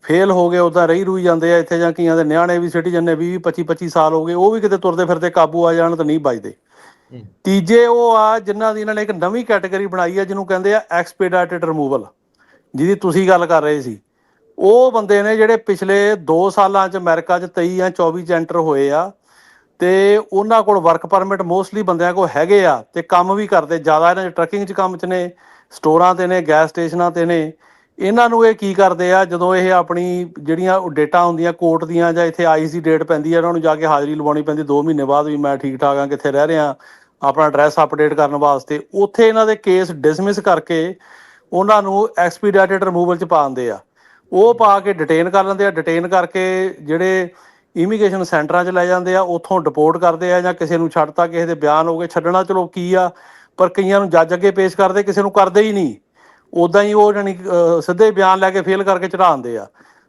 S2: ਫੇਲ ਹੋ ਗਏ ਉਦਾਂ ਰਹੀ ਰੂਈ ਜਾਂਦੇ ਆ ਇੱਥੇ ਜਾਂ ਕਈਆਂ ਦੇ ਨਿਆਣੇ ਵੀ ਸਿਟੀਜ਼ਨ ਨੇ 20 25 25 ਸਾਲ ਹੋ ਗਏ ਉਹ ਵੀ ਕਿਤੇ ਤੁਰਦੇ ਫਿਰਦੇ ਕਾਬੂ ਆ ਜਾਣ ਤਾਂ ਨਹੀਂ ਬਚਦੇ ਤੀਜੇ ਉਹ ਆ ਜਿਨ੍ਹਾਂ ਦੀ ਇਹਨਾਂ ਨੇ ਇੱਕ ਨਵੀਂ ਕੈਟਾਗਰੀ ਬਣਾਈ ਆ ਜਿਹਨੂੰ ਕਹਿੰਦੇ ਆ ਐਕਸਪੀਡਾਈਟਡ ਰਿਮੂਵਲ ਜਿਹਦੀ ਤੁਸੀਂ ਗੱਲ ਕਰ ਰਹੇ ਸੀ। ਉਹ ਬੰਦੇ ਨੇ ਜਿਹੜੇ ਪਿਛਲੇ 2 ਸਾਲਾਂ ਚ ਅਮਰੀਕਾ ਚ 23 ਜਾਂ 24 ਚ ਐਂਟਰ ਹੋਏ ਆ ਤੇ ਉਹਨਾਂ ਕੋਲ ਵਰਕ ਪਰਮਿਟ ਮੋਸਟਲੀ ਬੰਦਿਆਂ ਕੋਲ ਹੈਗੇ ਆ ਤੇ ਕੰਮ ਵੀ ਕਰਦੇ, ਜ਼ਿਆਦਾ ਇਹਨਾਂ ਚ ਟਰੱਕਿੰਗ ਚ ਕੰਮ ਚ ਨੇ, ਸਟੋਰਾਂ ਤੇ ਨੇ ਗੈਸ ਸਟੇਸ਼ਨਾਂ ਤੇ ਨੇ। ਇਹਨਾਂ ਨੂੰ ਇਹ ਕੀ ਕਰਦੇ ਆ, ਜਦੋਂ ਇਹ ਆਪਣੀ ਜਿਹੜੀਆਂ ਡੇਟਾ ਹੁੰਦੀਆਂ ਕੋਰਟ ਦੀਆਂ ਜਾਂ ਇੱਥੇ ਆਈਸ ਦੀ ਡੇਟ ਪੈਂਦੀ ਆ, ਇਹਨਾਂ ਨੂੰ ਜਾ ਕੇ ਹਾਜ਼ਰੀ ਲਵਾਉਣੀ ਪੈਂਦੀ 2 ਮਹੀਨੇ ਬਾਅਦ ਵੀ ਮੈਂ ਠੀਕ ਠਾਕ ਆ, ਕਿੱਥੇ ਰਹਿ ਰਿਹਾ, ਆਪਣਾ ਐਡਰੈਸ ਅਪਡੇਟ ਕਰਨ ਵਾਸਤੇ। ਉੱਥੇ ਇਹਨਾਂ ਦੇ ਕੇਸ ਡਿਸਮਿਸ ਕਰਕੇ ਉਹਨਾਂ ਨੂੰ ਐਕਸਪੀਡਾਈਟਡ ਰਿਮੂਵਲ ਚ ਪਾ ਦਿੰਦੇ ਆ। ਉਹ ਪਾ ਕੇ ਡਿਟੇਨ ਕਰ ਲੈਂਦੇ ਆ ਡਿਟੇਨ ਕਰਕੇ ਜਿਹੜੇ ਇਮੀਗ੍ਰੇਸ਼ਨ ਸੈਂਟਰਾਂ 'ਚ ਲੈ ਜਾਂਦੇ ਆ, ਉੱਥੋਂ ਡਿਪੋਰਟ ਕਰਦੇ ਆ ਜਾਂ ਕਿਸੇ ਨੂੰ ਛੱਡਤਾ, ਕਿਸੇ ਦੇ ਬਿਆਨ ਹੋ ਗਏ, ਛੱਡਣਾ ਚਲੋ ਕੀ ਆ, ਪਰ ਕਈਆਂ ਨੂੰ ਜੱਜ ਅੱਗੇ ਪੇਸ਼ ਕਰਦੇ, ਕਿਸੇ ਨੂੰ ਕਰਦੇ ਹੀ ਨਹੀਂ। ਉਦਾਂ ਹੀ ਉਹ ਜਾਨੀ ਸਿੱਧੇ ਬਿਆਨ ਲੈ ਕੇ ਫੇਲ ਕਰਕੇ ਚੜਾਉਂਦੇ ਆ।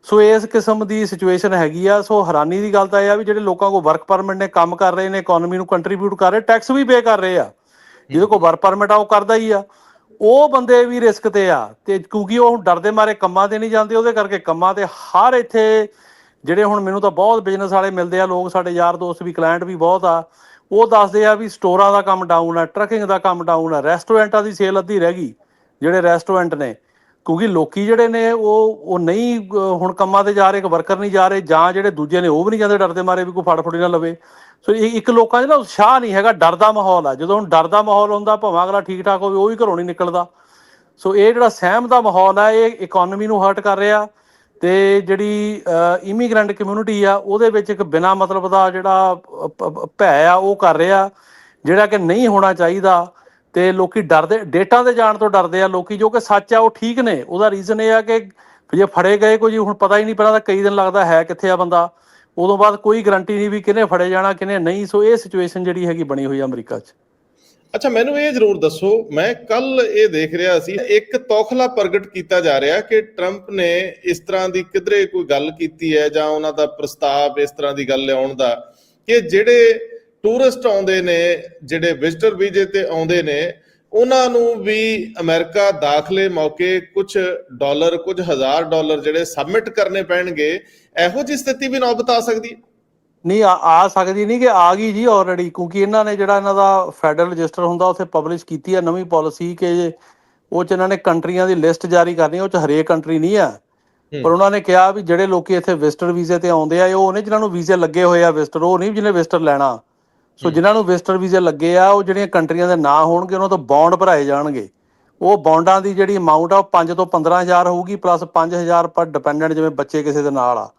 S2: ਸੋ ਇਸ ਕਿਸਮ ਦੀ ਸਿਚੁਏਸ਼ਨ ਹੈਗੀ ਆ, ਸੋ ਹੈਰਾਨੀ ਦੀ ਗੱਲ ਤਾਂ ਇਹ ਆ ਵੀ ਜਿਹੜੇ ਲੋਕਾਂ ਕੋਲ ਵਰਕ ਪਰਮਿਟ ਨੇ, ਕੰਮ ਕਰ ਰਹੇ ਨੇ ਇਕਨੋਮੀ ਨੂੰ ਕੰਟਰੀਬਿਊਟ ਕਰ ਰਹੇ ਟੈਕਸ ਵੀ ਪੇ ਕਰ ਰਹੇ ਆ। ਜਿਹਦੇ ਕੋਲ ਵਰਕ ਪਰਮਿਟ ਆ, ਉਹ ਕਰਦਾ ਹੀ ਆ। ਉਹ ਬੰਦੇ ਵੀ ਰਿਸਕ ਤੇ ਆ, ਤੇ ਕਿਉਂਕਿ ਉਹ ਡਰਦੇ ਮਾਰੇ ਕੰਮਾਂ ਤੇ ਨਹੀਂ ਜਾਂਦੇ, ਉਹਦੇ ਕਰਕੇ ਕੰਮਾਂ ਤੇ ਹਰ ਇੱਥੇ ਜਿਹੜੇ ਹੁਣ ਮੈਨੂੰ ਤਾਂ ਬਹੁਤ ਬਿਜ਼ਨਸ ਵਾਲੇ ਮਿਲਦੇ ਆ, ਲੋਕ ਸਾਡੇ ਯਾਰ ਦੋਸਤ ਵੀ ਕਲਾਇੰਟ ਵੀ ਬਹੁਤ ਆ, ਉਹ ਦੱਸਦੇ ਆ ਵੀ ਸਟੋਰਾਂ ਦਾ ਕੰਮ ਡਾਊਨ ਆ ਟਰੱਕਿੰਗ ਦਾ ਕੰਮ ਡਾਊਨ ਹੈ ਰੈਸਟੋਰੈਂਟਾਂ ਦੀ ਸੇਲ ਅੱਧੀ ਰਹਿ ਗਈ, ਜਿਹੜੇ ਰੈਸਟੋਰੈਂਟ ਨੇ। ਕਿਉਂਕਿ ਲੋਕੀ ਜਿਹੜੇ ਨੇ, ਉਹ ਉਹ ਨਹੀਂ ਹੁਣ ਕੰਮਾਂ ਤੇ ਜਾ ਰਹੇ, ਇੱਕ ਵਰਕਰ ਨਹੀਂ ਜਾ ਰਹੇ, ਜਾਂ ਜਿਹੜੇ ਦੂਜੇ ਨੇ, ਉਹ ਵੀ ਨਹੀਂ ਜਾਂਦੇ ਡਰਦੇ ਮਾਰੇ ਵੀ ਕੋਈ ਫੜ ਫੜੀ ਨਾ ਲਵੇ। ਸੋ ਇੱਕ ਲੋਕਾਂ 'ਚ ਨਾ ਉਤਸ਼ਾਹ ਨਹੀਂ ਹੈਗਾ, ਡਰ ਦਾ ਮਾਹੌਲ ਆ। ਜਦੋਂ ਹੁਣ ਡਰ ਦਾ ਮਾਹੌਲ ਹੁੰਦਾ, ਭਾਵੇਂ ਅਗਲਾ ਠੀਕ ਠਾਕ ਹੋਵੇ, ਉਹ ਵੀ ਘਰੋਂ ਨਹੀਂ ਨਿਕਲਦਾ। ਸੋ ਇਹ ਜਿਹੜਾ ਸਹਿਮ ਦਾ ਮਾਹੌਲ ਹੈ ਇਹ ਇਕਨੋਮੀ ਨੂੰ ਹਰਟ ਕਰ ਰਿਹਾ। ਤੇ ਜਿਹੜੀ ਇਮੀਗ੍ਰੈਂਟ ਕਮਿਊਨਿਟੀ ਆ, ਉਹਦੇ ਵਿੱਚ ਇੱਕ ਬਿਨਾ ਮਤਲਬ ਦਾ ਜਿਹੜਾ ਭੈ ਆ, ਉਹ ਕਰ ਰਿਹਾ, ਜਿਹੜਾ ਕਿ ਨਹੀਂ ਹੋਣਾ ਚਾਹੀਦਾ। ਤੇ ਲੋਕੀ ਡਰਦੇ, ਡੇਟਾ ਦੇ ਜਾਣ ਤੋਂ ਡਰਦੇ ਆ ਲੋਕੀ, ਜੋ ਕਿ ਸੱਚ ਆ, ਉਹ ਠੀਕ ਨੇ। ਉਹਦਾ ਰੀਜ਼ਨ ਇਹ ਆ ਕਿ ਜੇ ਫੜੇ ਗਏ ਕੋਈ, ਹੁਣ ਪਤਾ ਹੀ ਨਹੀਂ ਪਹਿਲਾਂ ਤਾਂ ਕਈ ਦਿਨ ਲੱਗਦਾ ਹੈ ਕਿੱਥੇ ਆ ਬੰਦਾ। ਉਦੋਂ ਬਾਅਦ ਕੋਈ ਗਰੰਟੀ ਨਹੀਂ ਵੀ ਕਿਹਨੇ ਫੜੇ ਜਾਣਾ, ਕਿਹਨੇ ਨਹੀਂ। ਸੋ ਇਹ ਸਿਚੁਏਸ਼ਨ ਜਿਹੜੀ ਹੈਗੀ ਬਣੀ ਹੋਈ ਆ ਅਮਰੀਕਾ 'ਚ।
S1: ਅੱਛਾ, ਮੈਨੂੰ ਇਹ ਜ਼ਰੂਰ ਦੱਸੋ, ਮੈਂ ਕੱਲ ਇਹ ਦੇਖ ਰਿਹਾ ਸੀ, ਇੱਕ ਤੌਖਲਾ ਪ੍ਰਗਟ ਕੀਤਾ ਜਾ ਰਿਹਾ ਕਿ ਟਰੰਪ ਨੇ ਇਸ ਤਰ੍ਹਾਂ ਦੀ ਕਿਧਰੇ ਕੋਈ ਗੱਲ ਕੀਤੀ ਹੈ ਜਾਂ ਉਹਨਾਂ ਦਾ ਪ੍ਰਸਤਾਵ ਇਸ ਤਰ੍ਹਾਂ ਦੀ ਗੱਲ ਲਿਆਉਣ ਦਾ ਕਿ ਜਿਹੜੇ ਟੂਰਿਸਟ ਆਉਂਦੇ ਨੇ, ਜਿਹੜੇ ਵਿਜ਼ਟਰ ਵੀਜ਼ੇ ਤੇ ਆਉਂਦੇ ਨੇ, ਉਹਨਾਂ ਨੂੰ ਵੀ ਅਮਰੀਕਾ ਦਾਖਲੇ ਮੌਕੇ ਕੁਝ ਡਾਲਰ, ਕੁਝ ਹਜ਼ਾਰ ਡਾਲਰ ਜਿਹੜੇ ਸਬਮਿਟ ਕਰਨੇ ਪੈਣਗੇ, ਇਹੋ ਜਿਹੀ ਸਥਿਤੀ ਵੀ ਨੌਬਤ ਆ ਸਕਦੀ। ਹੈ
S2: ਨਹੀਂ ਆ ਆ ਸਕਦੀ ਨਹੀਂ ਕਿ ਆ ਗਈ ਜੀ ਆਲਰੇਡੀ ਕਿਉਂਕਿ ਇਹਨਾਂ ਨੇ ਜਿਹੜਾ ਇਹਨਾਂ ਦਾ ਫੈਡਰਲ ਰਜਿਸਟਰ ਹੁੰਦਾ ਉੱਥੇ ਪਬਲਿਸ਼ ਕੀਤੀ ਹੈ ਨਵੀਂ ਪਾਲਿਸੀ ਕਿ ਉਹ ਚ ਇਹਨਾਂ ਨੇ ਕੰਟਰੀਆਂ ਦੀ ਲਿਸਟ ਜਾਰੀ ਕਰਨੀ ਉਹ ਚ ਹਰੇਕ ਕੰਟਰੀ ਨਹੀਂ ਆ। ਪਰ ਉਹਨਾਂ ਨੇ ਕਿਹਾ ਵੀ ਜਿਹੜੇ ਲੋਕੀ ਇੱਥੇ ਵਿਜ਼ਟਰ ਵੀਜ਼ੇ ਤੇ ਆਉਂਦੇ ਆ ਉਹ ਨੇ ਜਿਨ੍ਹਾਂ ਨੂੰ ਵੀਜ਼ੇ ਲੱਗੇ ਹੋਏ ਆ ਵਿਜ਼ਟਰ ਉਹ ਨਹੀਂ ਜਿਹਨੇ ਵਿਜ਼ਟਰ ਲੈਣਾ। ਸੋ ਜਿਨ੍ਹਾਂ ਨੂੰ ਵਿਜ਼ਟਰ ਵੀਜ਼ੇ ਲੱਗੇ ਆ ਉਹ ਜਿਹੜੀਆਂ ਕੰਟਰੀਆਂ ਦੇ ਨਾਂ ਹੋਣਗੇ ਉਹਨਾਂ ਤੋਂ ਬੌਂਡ ਭਰਾਏ ਜਾਣਗੇ। ਉਹ ਬੌਂਡਾਂ ਦੀ ਜਿਹੜੀ ਅਮਾਉਂਟ ਆ ਉਹ 5 ਤੋਂ 15000 ਹੋਊਗੀ ਪਲੱਸ 5000 ਪਰ ਡਿਪੈਂਡੈਂਟ ਜਿਵੇਂ ਬੱਚੇ ਕਿਸੇ ਦੇ ਨਾਲ ਆ।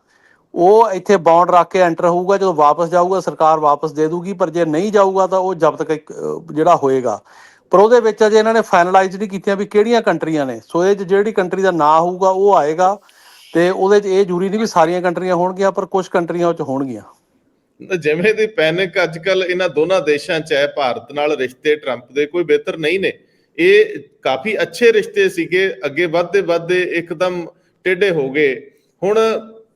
S2: ਉਹ ਇੱਥੇ ਬੌਂਡ ਰੱਖ ਕੇ ਐਂਟਰ ਹੋਊਗਾ, ਜਦੋਂ ਵਾਪਸ ਜਾਊਗਾ, ਸਰਕਾਰ ਵਾਪਸ ਦੇ ਦੂਗੀ, ਪਰ ਜੇ ਨਹੀਂ ਜਾਊਗਾ ਤਾਂ ਉਹ ਜ਼ਬਤ ਜਿਹੜਾ ਹੋਏਗਾ। ਪਰ ਉਹਦੇ ਵਿੱਚ ਅਜੇ ਇਹਨਾਂ ਨੇ ਫਾਈਨਲਾਈਜ਼ ਨਹੀਂ ਕੀਤੀਆਂ ਵੀ ਕਿਹੜੀਆਂ ਕੰਟਰੀਆਂ ਨੇ। ਸੋ ਇਹ ਜਿਹੜੀ ਕੰਟਰੀ ਦਾ ਨਾਂ ਹੋਊਗਾ, ਉਹ ਆਏਗਾ ਤੇ ਉਹਦੇ 'ਚ ਇਹ ਜ਼ਰੂਰੀ ਨਹੀਂ ਵੀ ਸਾਰੀਆਂ ਕੰਟਰੀਆਂ ਹੋਣਗੀਆਂ, ਪਰ ਕੁਝ ਕੰਟਰੀਆਂ ਉਹ 'ਚ ਹੋਣਗੀਆਂ।
S1: ਜਿਵੇਂ ਦੀ ਪੈਨਿਕ ਅੱਜ ਕੱਲ ਇਹਨਾਂ ਦੋਨਾਂ ਦੇਸ਼ਾਂ 'ਚ ਹੈ, ਭਾਰਤ ਨਾਲ ਰਿਸ਼ਤੇ ਟਰੰਪ ਦੇ ਕੋਈ ਬਿਹਤਰ ਨਹੀਂ ਨੇ। ਇਹ ਕਾਫੀ ਅੱਛੇ ਰਿਸ਼ਤੇ ਸੀਗੇ, ਅੱਗੇ ਵੱਧਦੇ ਵੱਧਦੇ ਇੱਕਦਮ ਟੇਢੇ ਹੋ ਗਏ। ਹੁਣ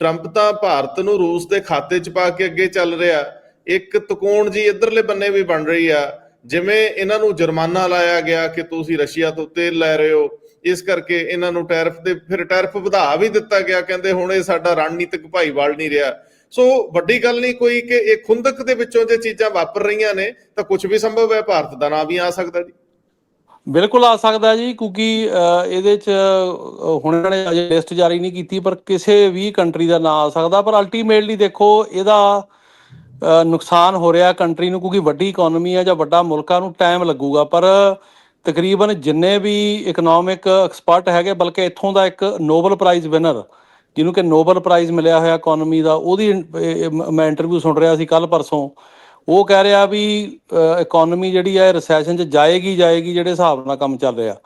S1: ਟਰੰਪ ਤਾਂ ਭਾਰਤ ਨੂੰ ਰੂਸ ਦੇ ਖਾਤੇ 'ਚ ਪਾ ਕੇ ਅੱਗੇ ਚੱਲ ਰਿਹਾ। ਇੱਕ ਤਕੋਣ ਜੀ ਇਧਰਲੇ ਬੰਨੇ ਵੀ ਬਣ ਰਹੀ ਆ, ਜਿਵੇਂ ਇਹਨਾਂ ਨੂੰ ਜੁਰਮਾਨਾ ਲਾਇਆ ਗਿਆ ਕਿ ਤੁਸੀਂ ਰਸ਼ੀਆ ਤੋਂ ਤੇਲ ਲੈ ਰਹੇ ਹੋ। ਇਸ ਕਰਕੇ ਇਹਨਾਂ ਨੂੰ ਟੈਰਫ ਦੇ, ਫਿਰ ਟੈਰਫ ਵਧਾ ਵੀ ਦਿੱਤਾ ਗਿਆ, ਕਹਿੰਦੇ ਹੁਣ ਇਹ ਸਾਡਾ ਰਣਨੀਤਿਕ ਭਾਈਵਾਲ ਨਹੀਂ ਰਿਹਾ। ਸੋ ਵੱਡੀ ਗੱਲ ਨਹੀਂ ਕੋਈ ਕਿ ਇਹ ਖੁੰਦਕ ਦੇ ਵਿੱਚੋਂ ਜੇ ਚੀਜ਼ਾਂ ਵਾਪਰ ਰਹੀਆਂ ਨੇ, ਤਾਂ ਕੁਝ ਵੀ ਸੰਭਵ ਹੈ, ਭਾਰਤ ਦਾ ਨਾਂ ਵੀ ਆ ਸਕਦਾ ਜੀ।
S2: ਬਿਲਕੁਲ ਆ ਸਕਦਾ ਜੀ, ਕਿਉਂਕਿ ਇਹਦੇ 'ਚ ਹੁਣ ਇਹਨਾਂ ਨੇ ਅਜੇ ਲਿਸਟ ਜਾਰੀ ਨਹੀਂ ਕੀਤੀ, ਪਰ ਕਿਸੇ ਵੀ ਕੰਟਰੀ ਦਾ ਨਾਂ ਆ ਸਕਦਾ, ਪਰ ਅਲਟੀਮੇਟਲੀ ਦੇਖੋ, ਇਹਦਾ ਨੁਕਸਾਨ ਹੋ ਰਿਹਾ ਕੰਟਰੀ ਨੂੰ, ਕਿਉਂਕਿ ਵੱਡੀ ਇਕਨੋਮੀ ਹੈ ਜਾਂ ਵੱਡਾ ਮੁਲਕਾਂ ਨੂੰ ਟਾਈਮ ਲੱਗੂਗਾ, ਪਰ ਤਕਰੀਬਨ ਜਿੰਨੇ ਵੀ ਇਕਨੋਮਿਕ ਐਕਸਪਰਟ ਹੈਗੇ, ਬਲਕਿ ਇੱਥੋਂ ਦਾ ਇੱਕ ਨੋਬਲ ਪ੍ਰਾਈਜ਼ ਵਿਨਰ ਜਿਹਨੂੰ ਕਿ ਨੋਬਲ ਪ੍ਰਾਈਜ਼ ਮਿਲਿਆ ਹੋਇਆ ਇਕਨੋਮੀ ਦਾ, ਉਹਦੀ ਮੈਂ ਇੰਟਰਵਿਊ ਸੁਣ ਰਿਹਾ ਸੀ ਕੱਲ ਪਰਸੋਂ ਉਹ ਕਹਿ ਰਿਹਾ ਵੀ ਇਕਨੋਮੀ ਜਿਹੜੀ ਹੈ ਰਿਸੈਸ਼ਨ 'ਚ ਜਾਏਗੀ ਜਾਏਗੀ ਜਿਹੜੇ ਹਿਸਾਬ ਨਾਲ ਕੰਮ ਚੱਲ ਰਿਹਾ।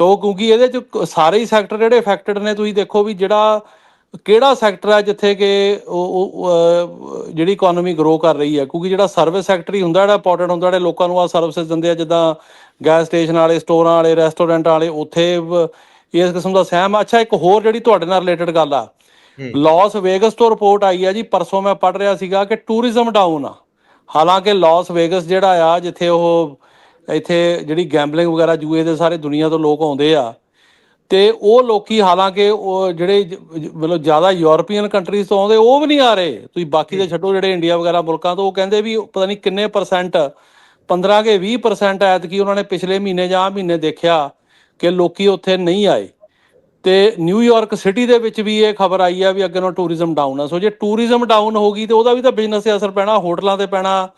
S2: ਸੋ ਕਿਉਂਕਿ ਇਹਦੇ 'ਚ ਸਾਰੇ ਹੀ ਸੈਕਟਰ ਜਿਹੜੇ ਅਫੈਕਟਡ ਨੇ ਤੁਸੀਂ ਦੇਖੋ ਵੀ ਜਿਹੜਾ ਕਿਹੜਾ ਸੈਕਟਰ ਹੈ ਜਿੱਥੇ ਕਿ ਉਹ ਜਿਹੜੀ ਇਕਨੋਮੀ ਗਰੋ ਕਰ ਰਹੀ ਹੈ ਕਿਉਂਕਿ ਜਿਹੜਾ ਸਰਵਿਸ ਸੈਕਟਰ ਹੀ ਹੁੰਦਾ ਜਿਹੜਾ ਇੰਪੋਰਟੈਂਟ ਹੁੰਦਾ ਜਿਹੜੇ ਲੋਕਾਂ ਨੂੰ ਆ ਸਰਵਿਸਿਜ਼ ਦਿੰਦੇ ਆ ਜਿੱਦਾਂ ਗੈਸ ਸਟੇਸ਼ਨ ਵਾਲੇ ਸਟੋਰਾਂ ਵਾਲੇ ਰੈਸਟੋਰੈਂਟ ਵਾਲੇ ਉੱਥੇ ਇਸ ਕਿਸਮ ਦਾ ਸਹਿਮ। ਅੱਛਾ ਇੱਕ ਹੋਰ ਜਿਹੜੀ ਤੁਹਾਡੇ ਨਾਲ ਰਿਲੇਟਡ ਗੱਲ ਆ। ਲਾਸ ਵੇਗਸ ਤੋਂ ਰਿਪੋਰਟ ਆਈ ਹੈ ਜੀ ਪਰਸੋਂ ਮੈਂ ਪੜ ਰਿਹਾ ਸੀਗਾ ਕਿ ਟੂਰਿਜ਼ਮ ਡਾਊਨ ਆ। ਹਾਲਾਂਕਿ ਲਾਸ ਵੇਗਸ ਜਿਹੜਾ ਆ, ਜਿੱਥੇ ਉਹ ਇੱਥੇ ਜਿਹੜੀ ਗੈਂਬਲਿੰਗ ਵਗੈਰਾ ਜੂਏ ਦੇ ਸਾਰੇ ਦੁਨੀਆ ਤੋਂ ਲੋਕ ਆਉਂਦੇ ਆ, ਤੇ ਉਹ ਲੋਕੀ ਹਾਲਾਂਕਿ ਉਹ ਜਿਹੜੇ ਮਤਲਬ ਜ਼ਿਆਦਾ ਯੂਰਪੀਅਨ ਕੰਟਰੀਜ਼ ਤੋਂ ਆਉਂਦੇ, ਉਹ ਵੀ ਨਹੀਂ ਆ ਰਹੇ। ਤੁਸੀਂ ਬਾਕੀ ਦੇ ਛੱਡੋ ਜਿਹੜੇ ਇੰਡੀਆ ਵਗੈਰਾ ਮੁਲਕਾਂ ਤੋਂ, ਉਹ ਕਹਿੰਦੇ ਵੀ ਪਤਾ ਨਹੀਂ ਕਿੰਨੇ ਪਰਸੈਂਟ 15 ਕੇ 20% ਐਤਕੀ ਉਹਨਾਂ ਨੇ ਪਿਛਲੇ ਮਹੀਨੇ ਜਾਂ ਮਹੀਨੇ ਦੇਖਿਆ ਕਿ ਲੋਕੀ ਉੱਥੇ ਨਹੀਂ ਆਏ। ਤੇ ਨਿਊਯਾਰਕ ਸਿਟੀ ਦੇ ਵਿੱਚ ਵੀ ਇਹ ਖਬਰ ਆਈ ਆ ਵੀ ਅੱਗੇ ਨਾਲੋਂ ਟੂਰਿਜ਼ਮ ਡਾਊਨ ਆ। ਸੋ ਜੇ ਟੂਰਿਜ਼ਮ ਡਾਊਨ ਹੋਗੀ ਤੇ ਉਹਦਾ ਵੀ ਤਾਂ ਬਿਜ਼ਨਸ ਤੇ ਅਸਰ ਪੈਣਾ ਹੋਟਲਾਂ ਤੇ ਪੈਣਾ